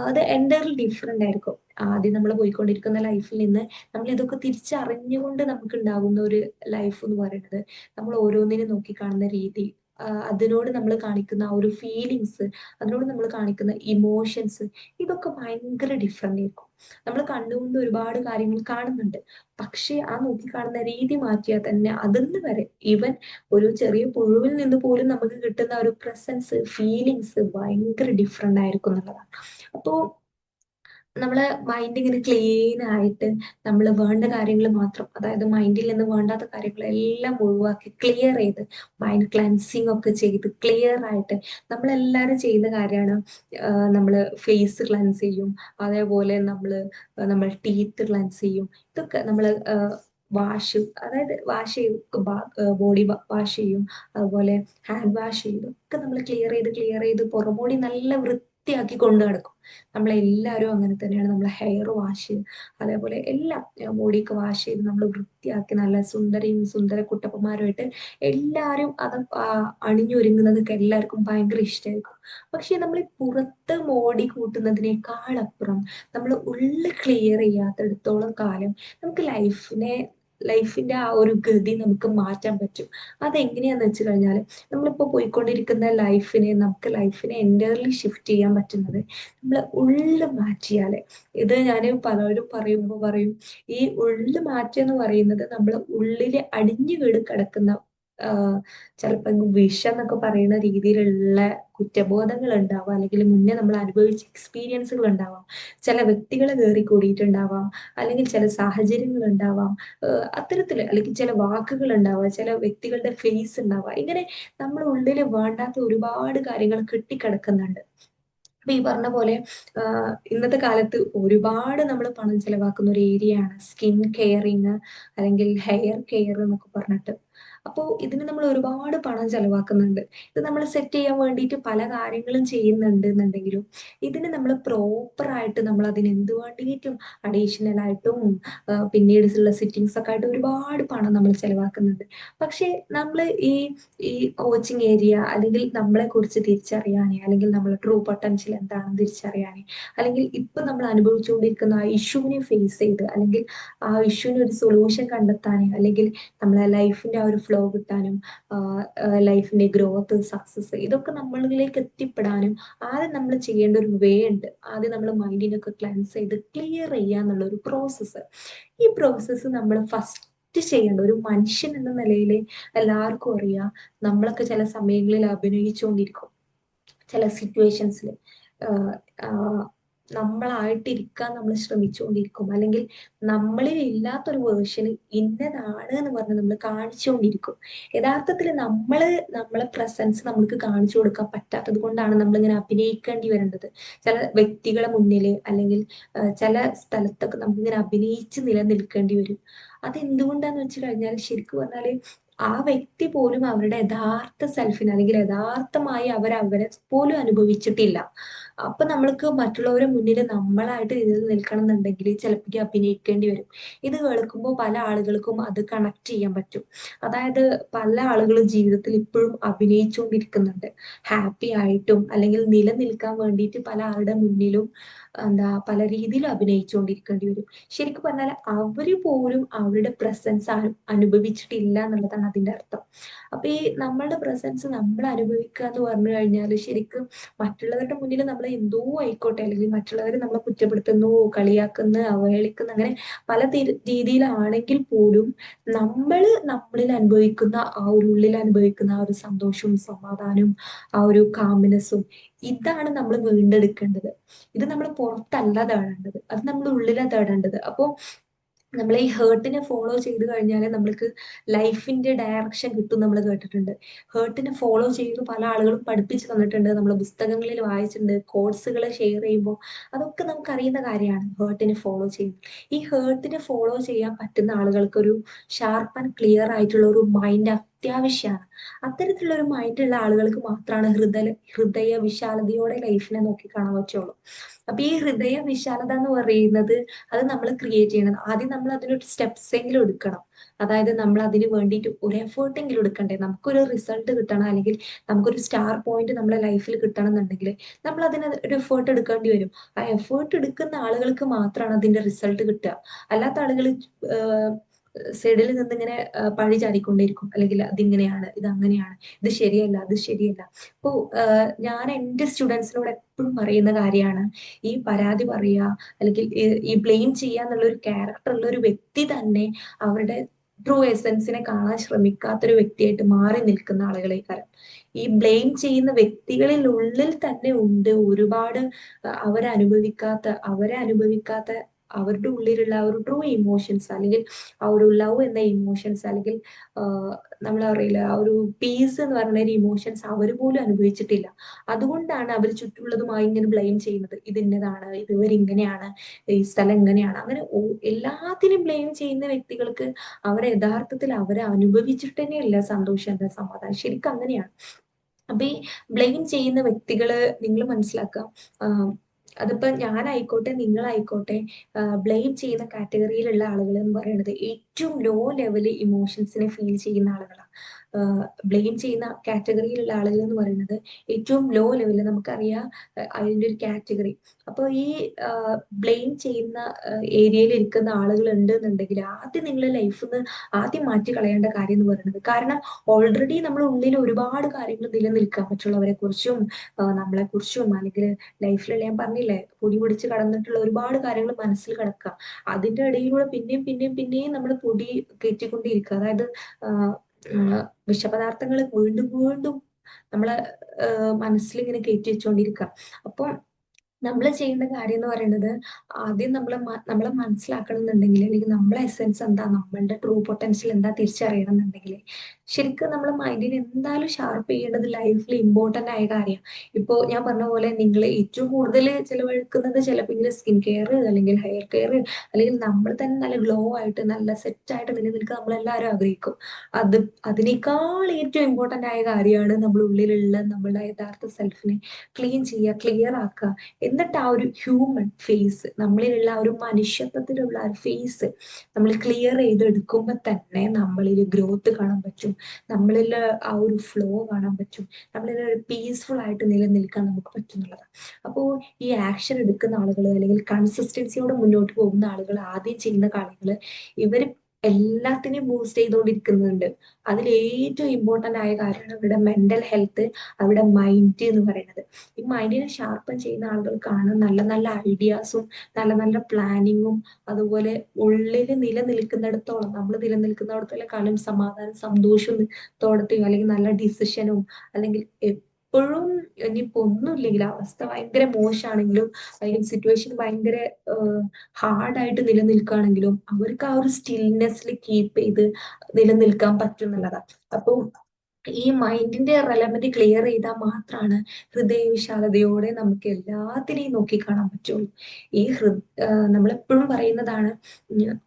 S1: അത് എന്റർലി ഡിഫറെന്റ് ആയിരിക്കും. ആദ്യം നമ്മൾ പോയിക്കൊണ്ടിരിക്കുന്ന ലൈഫിൽ നിന്ന് നമ്മൾ ഇതൊക്കെ തിരിച്ചറിഞ്ഞുകൊണ്ട് നമുക്ക് ഉണ്ടാകുന്ന ഒരു ലൈഫ് എന്ന് പറയുന്നത് നമ്മൾ ഓരോന്നിനെ നോക്കി കാണുന്ന രീതി അതിനോട് നമ്മൾ കാണിക്കുന്ന ആ ഒരു ഫീലിങ്സ് അതിനോട് നമ്മൾ കാണിക്കുന്ന ഇമോഷൻസ് ഇതൊക്കെ ഭയങ്കര ഡിഫറെന്റ് ആയിരിക്കും. നമ്മൾ കണ്ടുകൊണ്ട് ഒരുപാട് കാര്യങ്ങൾ കാണുന്നുണ്ട്. പക്ഷേ ആ നോക്കി കാണുന്ന രീതി മാറ്റിയാൽ തന്നെ അതിന്ന് വരെ ഈവൻ ഒരു ചെറിയ പുഴുവിൽ നിന്ന് പോലും നമുക്ക് കിട്ടുന്ന ഒരു പ്രസൻസ് ഫീലിങ്സ് ഭയങ്കര ഡിഫറെന്റ് ആയിരിക്കും എന്നുള്ളതാണ്. അപ്പോൾ നമ്മളെ മൈൻഡ് ഇങ്ങനെ ക്ലീൻ ആയിട്ട് നമ്മൾ വേണ്ട കാര്യങ്ങൾ മാത്രം അതായത് മൈൻഡിൽ നിന്ന് വേണ്ടാത്ത കാര്യങ്ങളെല്ലാം ഒഴിവാക്കി ക്ലിയർ ചെയ്ത് മൈൻഡ് ക്ലൻസിങ് ഒക്കെ ചെയ്ത് ക്ലിയർ ആയിട്ട് നമ്മളെല്ലാവരും ചെയ്യുന്ന കാര്യമാണ് നമ്മൾ ഫേസ് ക്ലൻസ് ചെയ്യും. അതേപോലെ നമ്മൾ നമ്മൾ ടീത്ത് ക്ലൻസ് ചെയ്യും. ഇതൊക്കെ നമ്മൾ വാഷ് അതായത് വാഷ് ചെയ്യും ബോഡി വാഷ് ചെയ്യും. അതുപോലെ ഹാൻഡ് വാഷ് ചെയ്യും. ഇതൊക്കെ നമ്മൾ ക്ലിയർ ചെയ്ത് ക്ലിയർ ചെയ്ത് പുറമോടി നല്ല വൃത്തി വൃത്തിയാക്കി കൊണ്ട് നടക്കും. നമ്മളെല്ലാവരും അങ്ങനെ തന്നെയാണ്. നമ്മൾ ഹെയർ വാഷ് ചെയ്ത് അതേപോലെ എല്ലാം ബോഡിയൊക്കെ വാഷ് ചെയ്ത് നമ്മൾ വൃത്തിയാക്കി നല്ല സുന്ദരിയും സുന്ദര കുട്ടപ്പന്മാരുമായിട്ട് എല്ലാവരും അത് അണിഞ്ഞൊരുങ്ങുന്നതൊക്കെ എല്ലാവർക്കും ഭയങ്കര ഇഷ്ടമായിരിക്കും പക്ഷെ നമ്മൾ പുറത്ത് മോടി കൂട്ടുന്നതിനേക്കാളപ്പുറം നമ്മൾ ഉള്ളിൽ ക്ലിയർ ചെയ്യാത്തടത്തോളം കാലം നമുക്ക് ലൈഫിനെ ലൈഫിന്റെ ആ ഒരു ഗതി നമുക്ക് മാറ്റാൻ പറ്റും. അതെങ്ങനെയാന്ന് വെച്ച് കഴിഞ്ഞാൽ നമ്മളിപ്പോൾ പോയിക്കൊണ്ടിരിക്കുന്ന ലൈഫിനെ നമുക്ക് ലൈഫിനെ എന്റർലി ഷിഫ്റ്റ് ചെയ്യാൻ പറ്റുന്നത് നമ്മൾ ഉള്ളു മാറ്റിയാലേ ഇത് ഞാൻ പലരും പറയുമ്പോൾ പറയും ഈ ഉള്ളു മാറ്റുക എന്ന് പറയുന്നത് നമ്മൾ ഉള്ളിൽ അടിഞ്ഞു വീട് കിടക്കുന്ന ചിലപ്പോൾ വിഷം എന്നൊക്കെ പറയുന്ന രീതിയിലുള്ള കുറ്റബോധങ്ങൾ ഉണ്ടാവാം അല്ലെങ്കിൽ മുന്നേ നമ്മൾ അനുഭവിച്ച എക്സ്പീരിയൻസുകൾ ഉണ്ടാവാം ചില വ്യക്തികൾ കയറി കൂടിയിട്ടുണ്ടാവാം. അല്ലെങ്കിൽ ചില സാഹചര്യങ്ങൾ ഉണ്ടാവാം അത്തരത്തിൽ അല്ലെങ്കിൽ ചില വാക്കുകൾ ഉണ്ടാവാം ചില വ്യക്തികളുടെ ഫേസ് ഉണ്ടാവാം. ഇങ്ങനെ നമ്മുടെ ഉള്ളിൽ വേണ്ടാത്ത ഒരുപാട് കാര്യങ്ങൾ കെട്ടിക്കിടക്കുന്നുണ്ട്. അപ്പൊ ഈ പറഞ്ഞ പോലെ ഇന്നത്തെ കാലത്ത് ഒരുപാട് നമ്മൾ പണം ചെലവാക്കുന്ന ഒരു ഏരിയയാണ് സ്കിൻ കെയറിങ് അല്ലെങ്കിൽ ഹെയർ കെയർ എന്നൊക്കെ പറഞ്ഞിട്ട്. അപ്പോൾ ഇതിന് നമ്മൾ ഒരുപാട് പണം ചെലവാക്കുന്നുണ്ട്. ഇത് നമ്മൾ സെറ്റ് ചെയ്യാൻ വേണ്ടിയിട്ട് പല കാര്യങ്ങളും ചെയ്യുന്നുണ്ട് എന്നുണ്ടെങ്കിലും ഇതിന് നമ്മൾ പ്രോപ്പറായിട്ട് നമ്മൾ അതിന് എന്ത് വേണ്ടിയിട്ടും അഡീഷണൽ ആയിട്ടും പിന്നീട് ഉള്ള സിറ്റിങ്സ് ഒക്കെ ആയിട്ട് ഒരുപാട് പണം നമ്മൾ ചെലവാക്കുന്നുണ്ട്. പക്ഷേ നമ്മൾ ഈ ഈ കോച്ചിങ് ഏരിയ അല്ലെങ്കിൽ നമ്മളെ കുറിച്ച് തിരിച്ചറിയാനേ അല്ലെങ്കിൽ നമ്മളെ ട്രൂ പൊട്ടൻഷ്യൽ എന്താണെന്ന് തിരിച്ചറിയാനേ അല്ലെങ്കിൽ ഇപ്പൊ നമ്മൾ അനുഭവിച്ചുകൊണ്ടിരിക്കുന്ന ആ ഇഷ്യൂവിനെ ഫേസ് ചെയ്ത് അല്ലെങ്കിൽ ആ ഇഷ്യൂവിന് ഒരു സൊല്യൂഷൻ കണ്ടെത്താനേ അല്ലെങ്കിൽ നമ്മളെ ലൈഫിന്റെ ആ ഒരു ഫ്ലോ കിട്ടാനും ലൈഫിന്റെ ഗ്രോത്ത് സക്സസ് ഇതൊക്കെ നമ്മളിലേക്ക് എത്തിപ്പെടാനും ആദ്യം നമ്മൾ ചെയ്യേണ്ട ഒരു വേ ഉണ്ട്. ആദ്യം നമ്മൾ മൈൻഡിനൊക്കെ ക്ലൻസ് ചെയ്ത് ക്ലിയർ ചെയ്യുക എന്നുള്ള ഒരു പ്രോസസ്സ് ഈ പ്രോസസ്സ് നമ്മൾ ഫസ്റ്റ് ചെയ്യേണ്ട ഒരു മനുഷ്യൻ എന്ന നിലയിൽ എല്ലാവർക്കും അറിയാം. നമ്മളൊക്കെ ചില സമയങ്ങളിൽ അഭിനയിച്ചുകൊണ്ടിരിക്കും. ചില സിറ്റുവേഷൻസിൽ നമ്മളായിട്ടിരിക്കാൻ നമ്മൾ ശ്രമിച്ചുകൊണ്ടിരിക്കും. അല്ലെങ്കിൽ നമ്മളിൽ ഇല്ലാത്തൊരു വേർഷൻ ഇന്നതാണ് എന്ന് പറഞ്ഞ് നമ്മൾ കാണിച്ചുകൊണ്ടിരിക്കും. യഥാർത്ഥത്തിൽ നമ്മൾ നമ്മളെ പ്രസൻസ് നമ്മൾക്ക് കാണിച്ചു കൊടുക്കാൻ പറ്റാത്തത് കൊണ്ടാണ് നമ്മളിങ്ങനെ അഭിനയിക്കേണ്ടി വരേണ്ടത്. ചില വ്യക്തികളെ മുന്നിൽ അല്ലെങ്കിൽ ചില സ്ഥലത്തൊക്കെ നമുക്കിങ്ങനെ അഭിനയിച്ച് നിലനിൽക്കേണ്ടി വരും. അതെന്തുകൊണ്ടാന്ന് വെച്ച് കഴിഞ്ഞാൽ ശരിക്കും പറഞ്ഞാൽ ആ വ്യക്തി പോലും അവരുടെ യഥാർത്ഥ സെൽഫിന് അല്ലെങ്കിൽ യഥാർത്ഥമായി അവർ അവരെ പോലും അനുഭവിച്ചിട്ടില്ല. അപ്പൊ നമ്മൾക്ക് മറ്റുള്ളവരെ മുന്നിൽ നമ്മളായിട്ട് ഇതിൽ നിൽക്കണം എന്നുണ്ടെങ്കിൽ ചിലപ്പോൾ അഭിനയിക്കേണ്ടി വരും. ഇത് കേൾക്കുമ്പോൾ പല ആളുകൾക്കും അത് കണക്ട് ചെയ്യാൻ പറ്റും. അതായത് പല ആളുകളും ജീവിതത്തിൽ ഇപ്പോഴും അഭിനയിച്ചുകൊണ്ടിരിക്കുന്നുണ്ട്. ഹാപ്പി ആയിട്ടും അല്ലെങ്കിൽ നിലനിൽക്കാൻ വേണ്ടിയിട്ട് പല ആളുടെ മുന്നിലും എന്താ പല രീതിയിലും അഭിനയിച്ചുകൊണ്ടിരിക്കേണ്ടി വരും. ശരിക്കും പറഞ്ഞാൽ അവർ പോലും അവരുടെ പ്രസൻസ് അനുഭവിച്ചിട്ടില്ല എന്നുള്ളതാണ് അതിന്റെ അർത്ഥം. അപ്പൊ ഈ നമ്മളുടെ പ്രസൻസ് നമ്മൾ അനുഭവിക്കുക എന്ന് പറഞ്ഞു കഴിഞ്ഞാൽ ശരിക്കും മറ്റുള്ളവരുടെ മുന്നിൽ നമ്മൾ എന്തോ ആയിക്കോട്ടെ അല്ലെങ്കിൽ മറ്റുള്ളവരെ നമ്മളെ കുറ്റപ്പെടുത്തുന്നു കളിയാക്കുന്നു അവഹേളിക്കുന്നു അങ്ങനെ പല രീതിയിലാണെങ്കിൽ പോലും നമ്മൾ നമ്മളിൽ അനുഭവിക്കുന്ന ആ ഒരു ഉള്ളിൽ അനുഭവിക്കുന്ന ആ ഒരു സന്തോഷവും സമാധാനവും ആ ഒരു കാമിനെസ്സും ഇതാണ് നമ്മൾ വീണ്ടെടുക്കേണ്ടത്. ഇത് നമ്മൾ പുറത്തല്ല തേടേണ്ടത്. അത് നമ്മൾ ഉള്ളിലാണ് തേടേണ്ടത്. അപ്പോൾ നമ്മൾ ഈ ഹേർട്ടിനെ ഫോളോ ചെയ്ത് കഴിഞ്ഞാൽ നമ്മൾക്ക് ലൈഫിന്റെ ഡയറക്ഷൻ കിട്ടും നമ്മൾ കേട്ടിട്ടുണ്ട്. ഹേർട്ടിനെ ഫോളോ ചെയ്ത് പല ആളുകളും പഠിപ്പിച്ചു തന്നിട്ടുണ്ട്. നമ്മൾ പുസ്തകങ്ങളിൽ വായിച്ചിട്ടുണ്ട് കോഴ്സുകൾ ഷെയർ ചെയ്യുമ്പോൾ അതൊക്കെ നമുക്ക് അറിയുന്ന കാര്യമാണ് ഹേർട്ടിനെ ഫോളോ ചെയ്ത്. ഈ ഹേർട്ടിനെ ഫോളോ ചെയ്യാൻ പറ്റുന്ന ആളുകൾക്ക് ഒരു ഷാർപ്പ് ആൻഡ് ക്ലിയർ ആയിട്ടുള്ള ഒരു മൈൻഡ് അത്യാവശ്യമാണ് അത്തരത്തിലുള്ള ഒരു മൈൻഡുള്ള ആളുകൾക്ക് മാത്രമാണ് ഹൃദയ ഹൃദയ വിശാലതയോടെ ലൈഫിനെ നോക്കി കാണാൻ പറ്റുള്ളൂ. അപ്പൊ ഈ ഹൃദയ വിശാലത എന്ന് പറയുന്നത് അത് നമ്മൾ ക്രിയേറ്റ് ചെയ്യണം. ആദ്യം നമ്മൾ അതിനൊരു സ്റ്റെപ്സ് എങ്കിലും എടുക്കണം. അതായത് നമ്മൾ അതിന് വേണ്ടിയിട്ട് ഒരു എഫേർട്ട് എങ്കിലും എടുക്കണ്ടേ. നമുക്കൊരു റിസൾട്ട് കിട്ടണം അല്ലെങ്കിൽ നമുക്കൊരു സ്റ്റാർ പോയിന്റ് നമ്മുടെ ലൈഫിൽ കിട്ടണം എന്നുണ്ടെങ്കിൽ നമ്മൾ അതിന് ഒരു എഫേർട്ട് എടുക്കേണ്ടി വരും. ആ എഫേർട്ട് എടുക്കുന്ന ആളുകൾക്ക് മാത്രമാണ് അതിന്റെ റിസൾട്ട് കിട്ടുക. അല്ലാത്ത ആളുകൾ സൈഡിൽ നിന്ന് ഇങ്ങനെ പഴി ചാരിക്കൊണ്ടിരിക്കും അല്ലെങ്കിൽ അതിങ്ങനെയാണ് ഇത് അങ്ങനെയാണ് ഇത് ശരിയല്ല അത് ശരിയല്ല. ഇപ്പോ ഞാൻ എന്റെ സ്റ്റുഡൻസിനോട് എപ്പോഴും പറയുന്ന കാര്യമാണ് ഈ പരാതി പറയുക അല്ലെങ്കിൽ ഈ ബ്ലെയിം ചെയ്യുക എന്നുള്ള ഒരു ക്യാരക്ടർ ഉള്ള ഒരു വ്യക്തി തന്നെ അവരുടെ ട്രൂ എസൻസിനെ കാണാൻ ശ്രമിക്കാത്തൊരു വ്യക്തിയായിട്ട് മാറി നിൽക്കുന്ന ആളുകളെ ആളുകളേക്കാരം ഈ ബ്ലെയിം ചെയ്യുന്ന വ്യക്തികളിൽ ഉള്ളിൽ തന്നെ ഉണ്ട് ഒരുപാട് അവരനുഭവിക്കാത്ത അവരെ അനുഭവിക്കാത്ത അവരുടെ ഉള്ളിലുള്ള ആ ഒരു ട്രൂ ഇമോഷൻസ് അല്ലെങ്കിൽ ആ ഒരു ലവ് എന്ന ഇമോഷൻസ് അല്ലെങ്കിൽ നമ്മൾ അറിയില്ല ആ ഒരു പീസ് എന്ന് പറയുന്ന ഒരു ഇമോഷൻസ് അവർ പോലും അനുഭവിച്ചിട്ടില്ല. അതുകൊണ്ടാണ് അവർ ചുറ്റുള്ളതുമായി ഇങ്ങനെ ബ്ലെയിം ചെയ്യുന്നത്. ഇത് ഇന്നതാണ് ഇത് ഇവരിങ്ങനെയാണ് ഈ സ്ഥലം ഇങ്ങനെയാണ്. അങ്ങനെ എല്ലാത്തിനും ബ്ലെയിം ചെയ്യുന്ന വ്യക്തികൾക്ക് അവരെ യഥാർത്ഥത്തിൽ അവരെ അനുഭവിച്ചിട്ട് തന്നെയല്ല സന്തോഷം എന്താ സമാധാനം. ശരിക്കും അങ്ങനെയാണ്. അപ്പൊ ഈ ബ്ലെയിം ചെയ്യുന്ന വ്യക്തികൾ നിങ്ങൾ മനസ്സിലാക്കുക അതിപ്പോ ഞാനായിക്കോട്ടെ നിങ്ങളായിക്കോട്ടെ ബ്ലെയിം ചെയ്യുന്ന കാറ്റഗറിയിലുള്ള ആളുകൾ എന്ന് പറയുന്നത് ഏറ്റവും ലോ ലെവൽ ഇമോഷൻസിനെ ഫീൽ ചെയ്യുന്ന ആളുകളാണ് ബ്ലെയിം ചെയ്യുന്ന കാറ്റഗറിയിലുള്ള ആളുകൾ എന്ന് പറയുന്നത് ഏറ്റവും ലോ ലെവലിൽ നമുക്കറിയാം അതിന്റെ ഒരു കാറ്റഗറി അപ്പോൾ ഈ ബ്ലെയിം ചെയ്യുന്ന ഏരിയയിൽ ഇരിക്കുന്ന ആളുകൾ ഉണ്ട് എന്നുണ്ടെങ്കിൽ ആദ്യം നിങ്ങളുടെ ലൈഫിൽ നിന്ന് ആദ്യം മാറ്റി കളയേണ്ട കാര്യം എന്ന് പറയുന്നത് കാരണം ഓൾറെഡി നമ്മൾ ഉള്ളിൽ ഒരുപാട് കാര്യങ്ങൾ നിലനിൽക്കാം മറ്റുള്ളവരെ കുറിച്ചും നമ്മളെ കുറിച്ചും അല്ലെങ്കിൽ ലൈഫിലുള്ള ഞാൻ പറഞ്ഞില്ലേ പൊടി പിടിച്ച് കടന്നിട്ടുള്ള ഒരുപാട് കാര്യങ്ങൾ മനസ്സിൽ കിടക്കുക. അതിന്റെ ഇടയിലൂടെ പിന്നെയും പിന്നെയും പിന്നെയും നമ്മൾ പൊടി കയറ്റിക്കൊണ്ടിരിക്കുക അതായത് വിഷപദാർത്ഥങ്ങൾ വീണ്ടും വീണ്ടും നമ്മളെ മനസ്സിൽ ഇങ്ങനെ കയറ്റി വെച്ചുകൊണ്ടിരിക്കുക അപ്പം നമ്മൾ ചെയ്യുന്ന കാര്യം എന്ന് പറയുന്നത് ആദ്യം നമ്മൾ നമ്മളെ മനസ്സിലാക്കണം എന്നുണ്ടെങ്കിൽ അല്ലെങ്കിൽ നമ്മളെ എസെൻസ് എന്താ നമ്മളുടെ ട്രൂ പൊട്ടൻഷ്യൽ എന്താ തിരിച്ചറിയണം എന്നുണ്ടെങ്കിൽ ശരിക്കും നമ്മളെ മൈൻഡിനെ എന്തായാലും ഷാർപ്പ് ചെയ്യേണ്ടത് ലൈഫിൽ ഇമ്പോർട്ടന്റ് ആയ കാര്യം ഇപ്പോൾ ഞാൻ പറഞ്ഞ പോലെ നിങ്ങൾ ഏറ്റവും കൂടുതൽ ചിലവഴിക്കുന്നത് ചിലപ്പോൾ ഇങ്ങനെ സ്കിൻ കെയർ അല്ലെങ്കിൽ ഹെയർ കെയർ അല്ലെങ്കിൽ നമ്മൾ തന്നെ നല്ല ഗ്ലോ ആയിട്ട് നല്ല സെറ്റ് ആയിട്ട് നിലനിൽക്കുക നമ്മളെല്ലാവരും ആഗ്രഹിക്കും. അത് അതിനേക്കാൾ ഏറ്റവും ഇമ്പോർട്ടന്റ് ആയ കാര്യമാണ് നമ്മൾ ഉള്ളിലുള്ള നമ്മളുടെ യഥാർത്ഥ സെൽഫിനെ ക്ലീൻ ചെയ്യുക ക്ലിയർ ആക്കുക. എന്നിട്ട് ആ ഒരു ഹ്യൂമൻ ഫേസ് നമ്മളിലുള്ള ഒരു മനുഷ്യത്വത്തിലുള്ള ഒരു ഫേസ് നമ്മൾ ക്ലിയർ ചെയ്തെടുക്കുമ്പോൾ തന്നെ നമ്മളിൽ ഗ്രോത്ത് കാണാൻ പറ്റും. നമ്മളിൽ ആ ഒരു ഫ്ലോ കാണാൻ പറ്റും. നമ്മളിൽ ഒരു പീസ്ഫുൾ ആയിട്ട് നിലനിൽക്കാൻ നമുക്ക് പറ്റുന്നുള്ളതാണ് അപ്പോൾ ഈ ആക്ഷൻ എടുക്കുന്ന ആളുകൾ അല്ലെങ്കിൽ കൺസിസ്റ്റൻസിയോടെ മുന്നോട്ട് പോകുന്ന ആളുകൾ ആദ്യം ചെയ്യുന്ന കാര്യങ്ങൾ ഇവർ എല്ലാത്തിനെയും ബൂസ്റ്റ് ചെയ്തുകൊണ്ടിരിക്കുന്നുണ്ട് അതിൽ ഏറ്റവും ഇമ്പോർട്ടന്റ് ആയ കാര്യമാണ് അവരുടെ മെന്റൽ ഹെൽത്ത് അവരുടെ മൈൻഡ് എന്ന് പറയുന്നത്. ഈ മൈൻഡിനെ ഷാർപ്പൻ ചെയ്യുന്ന ആളുകൾക്കാണ് നല്ല നല്ല ഐഡിയാസും നല്ല നല്ല പ്ലാനിങ്ങും അതുപോലെ ഉള്ളിൽ നിലനിൽക്കുന്നിടത്തോളം നമ്മൾ നിലനിൽക്കുന്നിടത്തോളം കാലം സമാധാനം സന്തോഷം തോടത്തെയും അല്ലെങ്കിൽ നല്ല ഡിസിഷനും അല്ലെങ്കിൽ എപ്പോഴും ഇനിയിപ്പോ ഒന്നുമില്ലെങ്കിൽ അവസ്ഥ ഭയങ്കര മോശമാണെങ്കിലും അല്ലെങ്കിൽ സിറ്റുവേഷൻ ഭയങ്കര ഹാർഡായിട്ട് നിലനിൽക്കുകയാണെങ്കിലും അവർക്ക് ആ ഒരു സ്റ്റിൽനെസ്സിൽ കീപ്പ് ചെയ്ത് നിലനിൽക്കാൻ പറ്റും അപ്പം ഈ മൈൻഡിന്റെ റലമതി ക്ലിയർ ചെയ്താൽ മാത്രമാണ് ഹൃദയവിശാലതയോടെ നമുക്ക് എല്ലാത്തിനെയും നോക്കിക്കാണാൻ പറ്റുള്ളൂ. ഈ ഹൃ നമ്മളെപ്പോഴും പറയുന്നതാണ്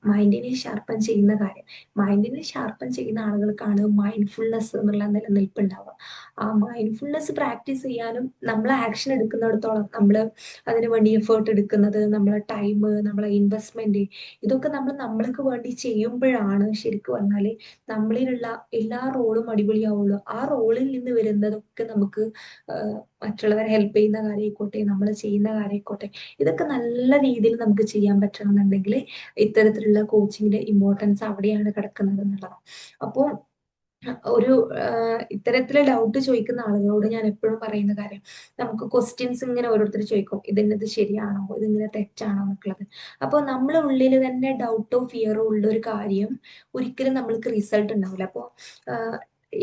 S1: മൈൻഡിനെ ഷാർപ്പൻ ചെയ്യുന്ന കാര്യം. മൈൻഡിനെ ഷാർപ്പൻ ചെയ്യുന്ന ആളുകൾക്കാണ് മൈൻഡ്ഫുൾനെസ് എന്നുള്ള നിലനിൽപ്പ് ഉണ്ടാവുക ആ മൈൻഡ്ഫുൾനെസ് പ്രാക്ടീസ് ചെയ്യാനും നമ്മൾ ആക്ഷൻ എടുക്കുന്നിടത്തോളം നമ്മൾ അതിനു വേണ്ടി എഫേർട്ട് എടുക്കുന്നത് നമ്മളെ ടൈം നമ്മളെ ഇൻവെസ്റ്റ്മെന്റ് ഇതൊക്കെ നമ്മൾ നമ്മൾക്ക് വേണ്ടി ചെയ്യുമ്പോഴാണ് ശരിക്കും പറഞ്ഞാൽ നമ്മളിലുള്ള എല്ലാ റോളും അടിപൊളിയാവുള്ളൂ ആ റോളിൽ നിന്ന് വരുന്നതൊക്കെ നമുക്ക് മറ്റുള്ളവരെ ഹെൽപ്പ് ചെയ്യുന്ന കാര്യമായിക്കോട്ടെ നമ്മൾ ചെയ്യുന്ന കാര്യമായിക്കോട്ടെ ഇതൊക്കെ നല്ല രീതിയിൽ നമുക്ക് ചെയ്യാൻ പറ്റണം എന്നുണ്ടെങ്കിൽ ഇത്തരത്തിലുള്ള കോച്ചിങ്ങിന്റെ ഇമ്പോർട്ടൻസ് അവിടെയാണ് കിടക്കുന്നത് എന്നുള്ളതാണ്. അപ്പോൾ ഒരു ഇത്തരത്തിൽ ഡൗട്ട് ചോദിക്കുന്ന ആളുകളോട് ഞാൻ എപ്പോഴും പറയുന്ന കാര്യം നമുക്ക് ക്വസ്റ്റ്യൻസ് ഇങ്ങനെ ഓരോരുത്തർ ചോദിക്കും ഇതിന്നത് ശരിയാണോ? ഇതിങ്ങനെ തെറ്റാണോ? എന്നുള്ളത് അപ്പോൾ നമ്മളെ ഉള്ളിൽ തന്നെ ഡൗട്ടോ ഫിയറോ ഉള്ള ഒരു കാര്യം ഒരിക്കലും നമ്മൾക്ക് റിസൾട്ട് ഉണ്ടാവില്ല. അപ്പോൾ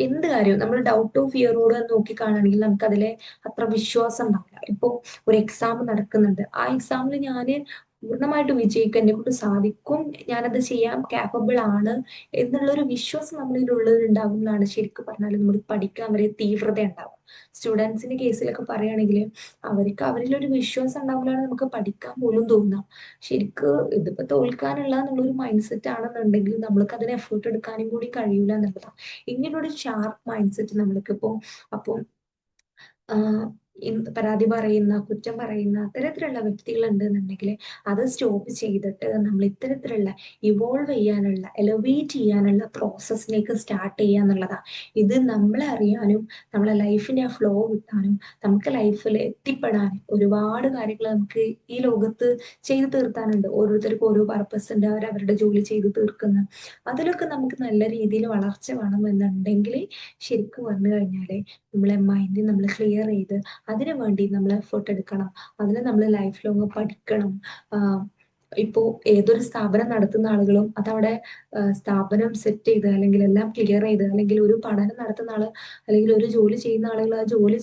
S1: എന്ത് കാര്യവും നമ്മൾ ഡൗട്ടോ ഫിയറോട് നോക്കി കാണുകയാണെങ്കിൽ നമുക്ക് അതിലെ അത്ര വിശ്വാസം ഉണ്ടാവില്ല. ഇപ്പോൾ ഒരു എക്സാം നടക്കുന്നുണ്ട്. ആ എക്സാമിൽ ഞാൻ പൂർണമായിട്ട് വിജയിക്കാൻ എന്നെ കൊണ്ട് സാധിക്കും. ഞാനത് ചെയ്യാൻ കാപ്പബിൾ ആണ് എന്നുള്ളൊരു വിശ്വാസം നമ്മളിൽ ഉള്ളിൽ ഉണ്ടാകുമ്പോഴാണ് ശരിക്കും പറഞ്ഞാൽ നമ്മൾ പഠിക്കാൻ വരെ തീവ്രത ഉണ്ടാവും സ്റ്റുഡൻസിന്റെ കേസിലൊക്കെ പറയുകയാണെങ്കിൽ അവർക്ക് അവരിലൊരു വിശ്വാസം ഉണ്ടാകുമ്പോഴാണ് നമുക്ക് പഠിക്കാൻ പോലും തോന്നാം. ശരിക്ക് ഇതിപ്പോ തോൽക്കാനുള്ള എന്നുള്ളൊരു മൈൻഡ് സെറ്റ് ആണെന്നുണ്ടെങ്കിൽ നമ്മൾക്ക് അതിന് എഫേർട്ട് എടുക്കാനും കൂടി കഴിയൂല എന്നുള്ളതാണ്. ഇങ്ങനൊരു ഷാർപ്പ് മൈൻഡ് സെറ്റ് നമ്മൾക്ക് ഇപ്പോ അപ്പം പരാതി പറയുന്ന കുറ്റം പറയുന്ന അത്തരത്തിലുള്ള വ്യക്തികൾ ഉണ്ടെന്നുണ്ടെങ്കിൽ അത് സ്റ്റോപ്പ് ചെയ്തിട്ട് നമ്മൾ ഇത്തരത്തിലുള്ള ഇവോൾവ് ചെയ്യാനുള്ള എലവേറ്റ് ചെയ്യാനുള്ള പ്രോസസ്സിലേക്ക് സ്റ്റാർട്ട് ചെയ്യുക എന്നുള്ളതാണ് ഇത് നമ്മളെ അറിയാനും നമ്മളെ ലൈഫിന്റെ ആ ഫ്ലോ കിട്ടാനും നമുക്ക് ലൈഫിൽ എത്തിപ്പെടാനും ഒരുപാട് കാര്യങ്ങൾ നമുക്ക് ഈ ലോകത്ത് ചെയ്തു തീർത്താനുണ്ട്. ഓരോരുത്തർക്കും ഓരോ പർപ്പസ് ഉണ്ട് അവർ അവരുടെ ജോലി ചെയ്തു തീർക്കുന്ന. അതിലൊക്കെ നമുക്ക് നല്ല രീതിയിൽ വളർച്ച വേണം എന്നുണ്ടെങ്കിൽ ശരിക്കും പറഞ്ഞു കഴിഞ്ഞാൽ നമ്മളെ മൈൻഡ് നമ്മൾ ക്ലിയർ ചെയ്ത് അതിനു വേണ്ടി നമ്മൾ എഫേർട്ട് എടുക്കണം. അതിന് നമ്മൾ ലൈഫ് ലോങ് പഠിക്കണം ഇപ്പോൾ ഏതൊരു സ്ഥാപനം നടത്തുന്ന ആളുകളും അതവിടെ സ്ഥാപനം സെറ്റ് ചെയ്ത് അല്ലെങ്കിൽ എല്ലാം ക്ലിയർ ചെയ്ത് അല്ലെങ്കിൽ ഒരു പഠനം നടത്തുന്ന ആൾ അല്ലെങ്കിൽ ഒരു ജോലി ചെയ്യുന്ന ആളുകൾ ആ ജോലി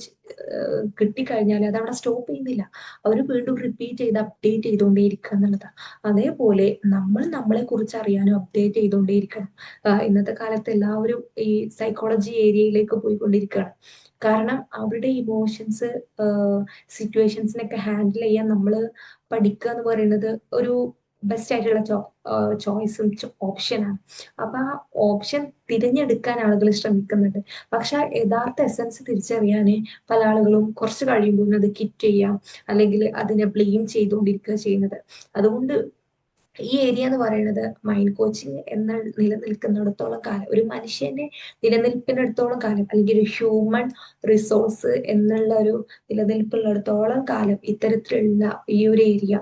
S1: കിട്ടിക്കഴിഞ്ഞാൽ അത് അവിടെ സ്റ്റോപ്പ് ചെയ്യുന്നില്ല. അവർ വീണ്ടും റിപ്പീറ്റ് ചെയ്ത് അപ്ഡേറ്റ് ചെയ്തുകൊണ്ടേയിരിക്കുക എന്നുള്ളതാണ് അതേപോലെ നമ്മൾ നമ്മളെ കുറിച്ച് അറിയാനും അപ്ഡേറ്റ് ചെയ്തുകൊണ്ടേയിരിക്കണം ഇന്നത്തെ കാലത്ത് എല്ലാവരും ഈ സൈക്കോളജി ഏരിയയിലേക്ക് പോയിക്കൊണ്ടിരിക്കുകയാണ് കാരണം അവരുടെ ഇമോഷൻസ് സിറ്റുവേഷൻസിനൊക്കെ ഹാൻഡിൽ ചെയ്യാൻ നമ്മൾ പഠിക്കുക എന്ന് പറയുന്നത് ഒരു ബെസ്റ്റ് ആയിട്ടുള്ള ചോയ്സും ഓപ്ഷനാണ് അപ്പൊ ആ ഓപ്ഷൻ തിരഞ്ഞെടുക്കാൻ ആളുകൾ ശ്രമിക്കുന്നുണ്ട്. പക്ഷെ ആ യഥാർത്ഥ എസൻസ് തിരിച്ചറിയാൻ പല ആളുകളും കുറച്ച് കഴിയുമ്പോൾ അത് കിറ്റ് ചെയ്യാം. അല്ലെങ്കിൽ അതിനെ ബ്ലെയിം ചെയ്തുകൊണ്ടിരിക്കുക ചെയ്യുന്നത്. അതുകൊണ്ട് ഈ ഏരിയ എന്ന് പറയുന്നത് മൈൻഡ് കോച്ചിങ് എന്ന നിലനിൽക്കുന്നിടത്തോളം കാലം ഒരു മനുഷ്യന്റെ നിലനിൽപ്പിനടുത്തോളം കാലം അല്ലെങ്കിൽ ഒരു ഹ്യൂമൻ റിസോഴ്സ് എന്നുള്ള ഒരു നിലനിൽപ്പുള്ളിടത്തോളം കാലം ഇത്തരത്തിലുള്ള ഈ ഒരു ഏരിയ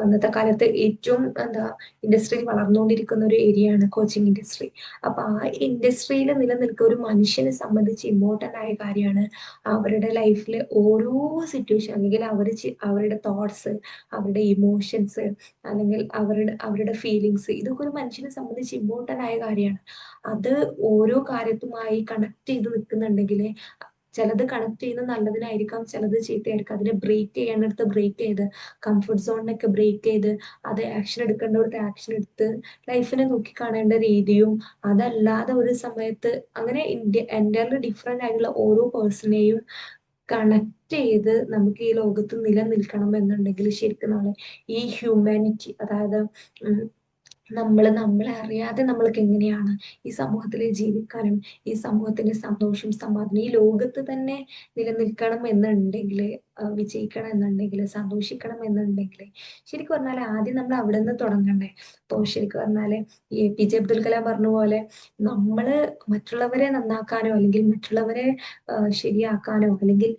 S1: അന്നത്തെ കാലത്ത് ഏറ്റവും എന്താ ഇൻഡസ്ട്രി വളർന്നുകൊണ്ടിരിക്കുന്ന ഒരു ഏരിയ ആണ് കോച്ചിങ് ഇൻഡസ്ട്രി അപ്പൊ ആ ഇൻഡസ്ട്രിയിൽ നിലനിൽക്കുക ഒരു മനുഷ്യനെ സംബന്ധിച്ച് ഇമ്പോർട്ടന്റ് ആയ കാര്യമാണ് അവരുടെ ലൈഫിലെ ഓരോ സിറ്റുവേഷൻ അല്ലെങ്കിൽ അവർ അവരുടെ തോട്ട്സ് അവരുടെ ഇമോഷൻസ് അല്ലെങ്കിൽ അവരുടെ അവരുടെ ഫീലിങ്സ് ഇതൊക്കെ ഒരു മനുഷ്യനെ സംബന്ധിച്ച് ഇമ്പോർട്ടന്റ് ആയ കാര്യമാണ്. അത് ഓരോ കാര്യത്തുമായി കണക്ട് ചെയ്ത് നിൽക്കുന്നുണ്ടെങ്കിൽ ചിലത് കണക്ട് ചെയ്യുന്നത് നല്ലതിനായിരിക്കാം ചിലത് ചീത്തയായിരിക്കും. അതിനെ ബ്രേക്ക് ചെയ്യേണ്ടടുത്ത് ബ്രേക്ക് ചെയ്ത് കംഫർട്ട് സോണിനൊക്കെ ബ്രേക്ക് ചെയ്ത് അത് ആക്ഷൻ എടുക്കേണ്ടടുത്ത് ആക്ഷൻ എടുത്ത് ലൈഫിനെ നോക്കി കാണേണ്ട രീതിയും അതല്ലാതെ ഒരു സമയത്ത് അങ്ങനെ എന്റെ ഡിഫറെന്റ് ആയിട്ടുള്ള ഓരോ പേഴ്സണെയും കണക്ട് ചെയ്ത് നമുക്ക് ഈ ലോകത്ത് നിലനിൽക്കണം എന്നുണ്ടെങ്കിൽ ശരിക്കും നമ്മളെ ഈ ഹ്യൂമാനിറ്റി അതായത് നമ്മൾ നമ്മളെ അറിയാതെ നമ്മൾക്ക് എങ്ങനെയാണ് ഈ സമൂഹത്തിൽ ജീവിക്കാനും ഈ സമൂഹത്തിന്റെ സന്തോഷം സമാധാനം ഈ ലോകത്ത് തന്നെ നിലനിൽക്കണം എന്നുണ്ടെങ്കിൽ വിജയിക്കണം എന്നുണ്ടെങ്കിൽ സന്തോഷിക്കണം എന്നുണ്ടെങ്കിൽ ശരിക്കും പറഞ്ഞാൽ ആദ്യം നമ്മൾ അവിടെ നിന്ന് തുടങ്ങണ്ടേ. അപ്പോൾ ശരിക്കും പറഞ്ഞാൽ A P J Abdul Kalam പറഞ്ഞ പോലെ നമ്മൾ മറ്റുള്ളവരെ നന്നാക്കാനോ അല്ലെങ്കിൽ മറ്റുള്ളവരെ ശരിയാക്കാനോ അല്ലെങ്കിൽ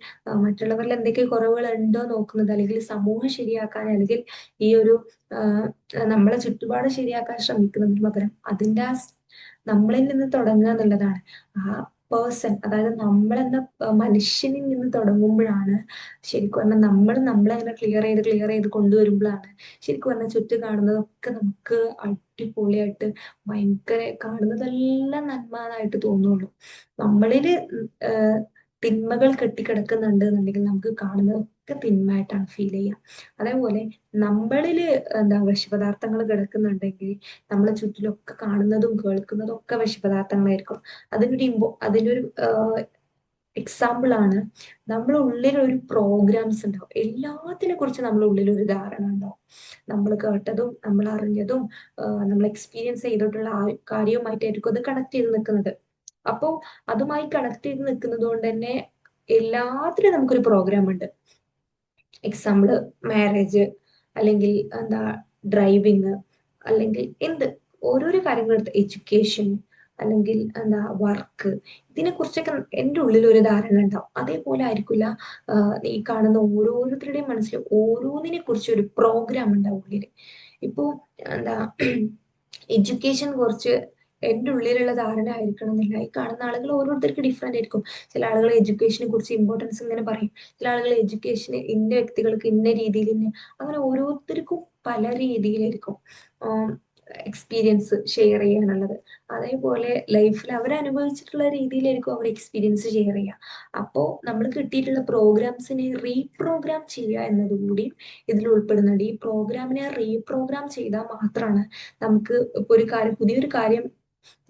S1: മറ്റുള്ളവരിൽ എന്തൊക്കെ കുറവുകൾ ഉണ്ടോ നോക്കുന്നത് അല്ലെങ്കിൽ സമൂഹം ശരിയാക്കാനോ അല്ലെങ്കിൽ ഈ ഒരു നമ്മളെ ചുറ്റുപാട് ശരിയാക്കാൻ ശ്രമിക്കുന്നതിന് പകരം അതിന്റെ ആ നമ്മളിൽ നിന്ന് തുടങ്ങുക എന്നുള്ളതാണ്. ആ പേഴ്സൺ അതായത് നമ്മളെന്ന മനുഷ്യനിൽ നിന്ന് തുടങ്ങുമ്പോഴാണ് ശരിക്കും പറഞ്ഞാൽ നമ്മൾ നമ്മളെ അങ്ങനെ ക്ലിയർ ചെയ്ത് ക്ലിയർ ചെയ്ത് കൊണ്ടുവരുമ്പോഴാണ് ശരിക്കും പറഞ്ഞാൽ ചുറ്റും കാണുന്നതൊക്കെ നമുക്ക് അടിപൊളിയായിട്ട് ഭയങ്കര കാണുന്നതെല്ലാം നന്മതായിട്ട് തോന്നുള്ളൂ. നമ്മളിൽ തിന്മകൾ കെട്ടിക്കിടക്കുന്നുണ്ട് എന്നുണ്ടെങ്കിൽ നമുക്ക് കാണുന്നതൊക്കെ തിന്മയായിട്ടാണ് ഫീൽ ചെയ്യുക. അതേപോലെ നമ്മളിൽ എന്താ വിഷപദാർത്ഥങ്ങൾ കിടക്കുന്നുണ്ടെങ്കിൽ നമ്മളെ ചുറ്റിലൊക്കെ കാണുന്നതും കേൾക്കുന്നതും ഒക്കെ വിഷപദാർത്ഥങ്ങളായിരിക്കും. അതിനൊരു ഇമ്പോ അതിനൊരു എക്സാമ്പിൾ ആണ് നമ്മുടെ ഉള്ളിൽ ഒരു പ്രോഗ്രാംസ് ഉണ്ടാവും. എല്ലാത്തിനെ കുറിച്ച് നമ്മുടെ ഉള്ളിൽ ഒരു ധാരണ ഉണ്ടാവും. നമ്മൾ കേട്ടതും നമ്മൾ അറിഞ്ഞതും നമ്മൾ എക്സ്പീരിയൻസ് ചെയ്തിട്ടുള്ള ആ കാര്യവുമായിട്ടായിരിക്കും അത് കണക്ട് ചെയ്ത് നിൽക്കുന്നത്. അപ്പോ അതുമായി കണക്ട് ചെയ്ത് നിൽക്കുന്നത് കൊണ്ട് തന്നെ എല്ലാത്തിനും നമുക്കൊരു പ്രോഗ്രാം ഉണ്ട്. എക്സാമ്പിൾ മാരേജ് അല്ലെങ്കിൽ എന്താ ഡ്രൈവിങ് അല്ലെങ്കിൽ എന്ത് ഓരോരോ കാര്യങ്ങൾ എടുത്ത് എഡ്യൂക്കേഷൻ അല്ലെങ്കിൽ എന്താ വർക്ക് ഇതിനെ കുറിച്ചൊക്കെ എന്റെ ഉള്ളിൽ ഒരു ധാരണ ഉണ്ടാവും. അതേപോലെ ആയിരിക്കില്ല ഈ കാണുന്ന ഓരോരുത്തരുടെയും മനസ്സിൽ ഓരോന്നിനെ കുറിച്ച് ഒരു പ്രോഗ്രാം ഉണ്ടാവും ഉള്ളിൽ. ഇപ്പോ എന്താ എഡ്യൂക്കേഷൻ കുറച്ച് എന്റെ ഉള്ളിലുള്ള ധാരണ ആയിരിക്കണം എന്നില്ല ഈ കാണുന്ന ആളുകൾ ഓരോരുത്തർക്ക് ഡിഫറെന്റ് ആയിരിക്കും. ചില ആളുകൾ എഡ്യൂക്കേഷനെ കുറിച്ച് ഇമ്പോർട്ടൻസ് ഇങ്ങനെ പറയും. ചില ആളുകൾ എഡ്യൂക്കേഷൻ ഇന്ന വ്യക്തികൾക്ക് ഇന്ന രീതിയിൽ ഇന്ന അങ്ങനെ ഓരോരുത്തർക്കും പല രീതിയിലായിരിക്കും എക്സ്പീരിയൻസ് ഷെയർ ചെയ്യാനുള്ളത്. അതേപോലെ ലൈഫിൽ അവർ അനുഭവിച്ചിട്ടുള്ള രീതിയിലായിരിക്കും അവർ എക്സ്പീരിയൻസ് ഷെയർ ചെയ്യുക. അപ്പോൾ നമ്മൾ കിട്ടിയിട്ടുള്ള പ്രോഗ്രാംസിനെ റീപ്രോഗ്രാം ചെയ്യുക എന്നതുകൂടി ഇതിൽ ഉൾപ്പെടുന്നുണ്ട്. ഈ പ്രോഗ്രാമിനെ റീപ്രോഗ്രാം ചെയ്താൽ മാത്രമാണ് നമുക്ക് ഇപ്പോൾ ഒരു കാര്യം പുതിയൊരു കാര്യം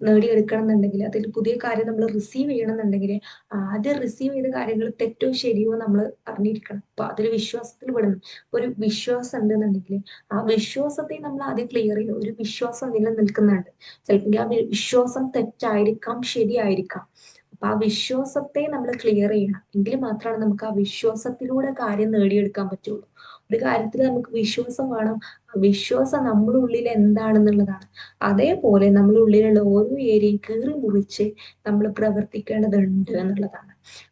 S1: നേടിയെടുക്കണം എന്നുണ്ടെങ്കിൽ അതിൽ പുതിയ കാര്യം നമ്മൾ റിസീവ് ചെയ്യണം എന്നുണ്ടെങ്കിൽ ആദ്യം റിസീവ് ചെയ്ത കാര്യങ്ങൾ തെറ്റോ ശരിയോ നമ്മൾ അറിഞ്ഞിരിക്കണം. അപ്പൊ അതിൽ വിശ്വാസത്തിൽ പെടുന്നു ഒരു വിശ്വാസം ഉണ്ടെന്നുണ്ടെങ്കിൽ ആ വിശ്വാസത്തെ നമ്മൾ ആദ്യം ക്ലിയർ ചെയ്യും ഒരു വിശ്വാസം നിലനിൽക്കുന്നുണ്ട് ചിലപ്പോൾ ആ വിശ്വാസം തെറ്റായിരിക്കാം ശരിയായിരിക്കാം. അപ്പൊ ആ വിശ്വാസത്തെ നമ്മൾ ക്ലിയർ ചെയ്യണം. എങ്കിൽ മാത്രമാണ് നമുക്ക് ആ വിശ്വാസത്തിലൂടെ കാര്യം നേടിയെടുക്കാൻ പറ്റുള്ളൂ. ഒരു കാര്യത്തിൽ നമുക്ക് വിശ്വാസം വേണം. ആ വിശ്വാസം നമ്മുടെ ഉള്ളിൽ എന്താണെന്നുള്ളതാണ്. അതേപോലെ നമ്മുടെ ഉള്ളിലുള്ള ഓരോ ഏരിയയും കീറി മുറിച്ച് നമ്മൾ പ്രവർത്തിക്കേണ്ടതുണ്ട് എന്നുള്ളതാണ്.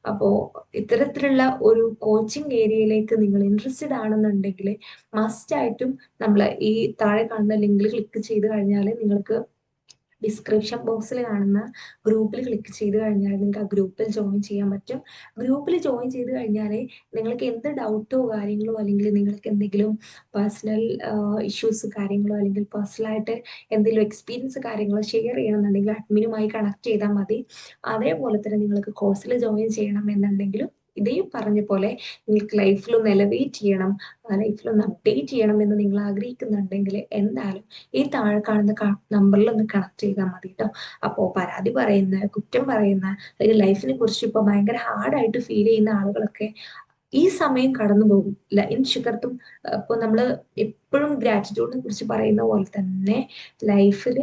S1: അപ്പോ ഇത്തരത്തിലുള്ള ഒരു കോച്ചിങ് ഏരിയയിലേക്ക് നിങ്ങൾ ഇൻട്രസ്റ്റഡ് ആണെന്നുണ്ടെങ്കിൽ മസ്റ്റ് ആയിട്ടും നമ്മൾ ഈ താഴെ കാണുന്ന ലിങ്കിൽ ക്ലിക്ക് ചെയ്ത് കഴിഞ്ഞാൽ നിങ്ങൾക്ക് ഡിസ്ക്രിപ്ഷൻ ബോക്സിൽ കാണുന്ന ഗ്രൂപ്പിൽ ക്ലിക്ക് ചെയ്ത് കഴിഞ്ഞാൽ നിങ്ങൾക്ക് ആ ഗ്രൂപ്പിൽ ജോയിൻ ചെയ്യാൻ പറ്റും. ഗ്രൂപ്പിൽ ജോയിൻ ചെയ്ത് കഴിഞ്ഞാൽ നിങ്ങൾക്ക് എന്ത് ഡൗട്ടോ കാര്യങ്ങളോ അല്ലെങ്കിൽ നിങ്ങൾക്ക് എന്തെങ്കിലും പേഴ്സണൽ ഇഷ്യൂസ് കാര്യങ്ങളോ അല്ലെങ്കിൽ പേഴ്സണലായിട്ട് എന്തെങ്കിലും എക്സ്പീരിയൻസ് കാര്യങ്ങളോ ഷെയർ ചെയ്യണമെന്നുണ്ടെങ്കിൽ അഡ്മിനുമായി കണക്ട് ചെയ്താൽ മതി. അതേപോലെ തന്നെ നിങ്ങൾക്ക് കോഴ്സിൽ ജോയിൻ ചെയ്യണം എന്നുണ്ടെങ്കിലും ഇതേ പറഞ്ഞ പോലെ നിങ്ങൾക്ക് ലൈഫിൽ ഒന്ന് എലവേറ്റ് ചെയ്യണം ലൈഫിൽ ഒന്ന് അപ്ഡേറ്റ് ചെയ്യണം എന്ന് നിങ്ങൾ ആഗ്രഹിക്കുന്നുണ്ടെങ്കിൽ എന്തായാലും ഈ താഴെ കാണുന്ന നമ്പറിൽ ഒന്ന് കണക്ട് ചെയ്താൽ മതി കേട്ടോ അപ്പോൾ പരാതി പറയുന്ന കുറ്റം പറയുന്ന അല്ലെങ്കിൽ ലൈഫിനെ കുറിച്ച് ഇപ്പോൾ ഭയങ്കര ഹാർഡായിട്ട് ഫീൽ ചെയ്യുന്ന ആളുകളൊക്കെ ഈ സമയം കടന്നു പോകും. ഇൻ ഷുഗർത്തും ഇപ്പോൾ നമ്മൾ എപ്പോഴും ഗ്രാറ്റിറ്റ്യൂഡിനെ കുറിച്ച് പറയുന്ന പോലെ തന്നെ ലൈഫിൽ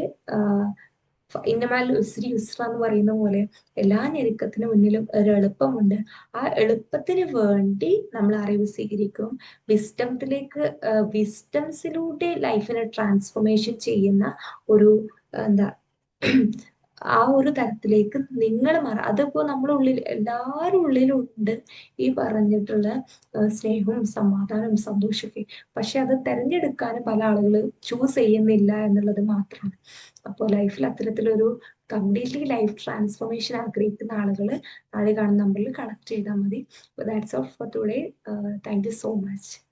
S1: ഇന്നമാൽ ഉസ്രി ഉസ്ര എന്ന് പറയുന്ന പോലെ എല്ലാ ഞെരുക്കത്തിന് മുന്നിലും ഒരു എളുപ്പമുണ്ട്. ആ എളുപ്പത്തിന് വേണ്ടി നമ്മൾ അറിവ് സ്വീകരിക്കും. വിസ്റ്റംത്തിലേക്ക് വിസ്റ്റംസിലൂടെ ലൈഫിനെ ട്രാൻസ്ഫോർമേഷൻ ചെയ്യുന്ന ഒരു എന്താ ആ ഒരു തരത്തിലേക്ക് നിങ്ങൾ മാറ അതിപ്പോ നമ്മുടെ ഉള്ളിൽ എല്ലാവരും ഉള്ളിലും ഉണ്ട് ഈ പറഞ്ഞിട്ടുള്ള സ്നേഹവും സമാധാനവും സന്തോഷമൊക്കെ. പക്ഷെ അത് തെരഞ്ഞെടുക്കാൻ പല ആളുകൾ ചൂസ് ചെയ്യുന്നില്ല എന്നുള്ളത് മാത്രമാണ്. അപ്പോൾ ലൈഫിൽ അത്തരത്തിലൊരു കംപ്ലീറ്റ്ലി ലൈഫ് ട്രാൻസ്ഫോർമേഷൻ ആഗ്രഹിക്കുന്ന ആളുകൾ താഴെ കാണുന്ന നമ്പറിൽ കണക്ട് ചെയ്താൽ മതി. That's all for today thank you so much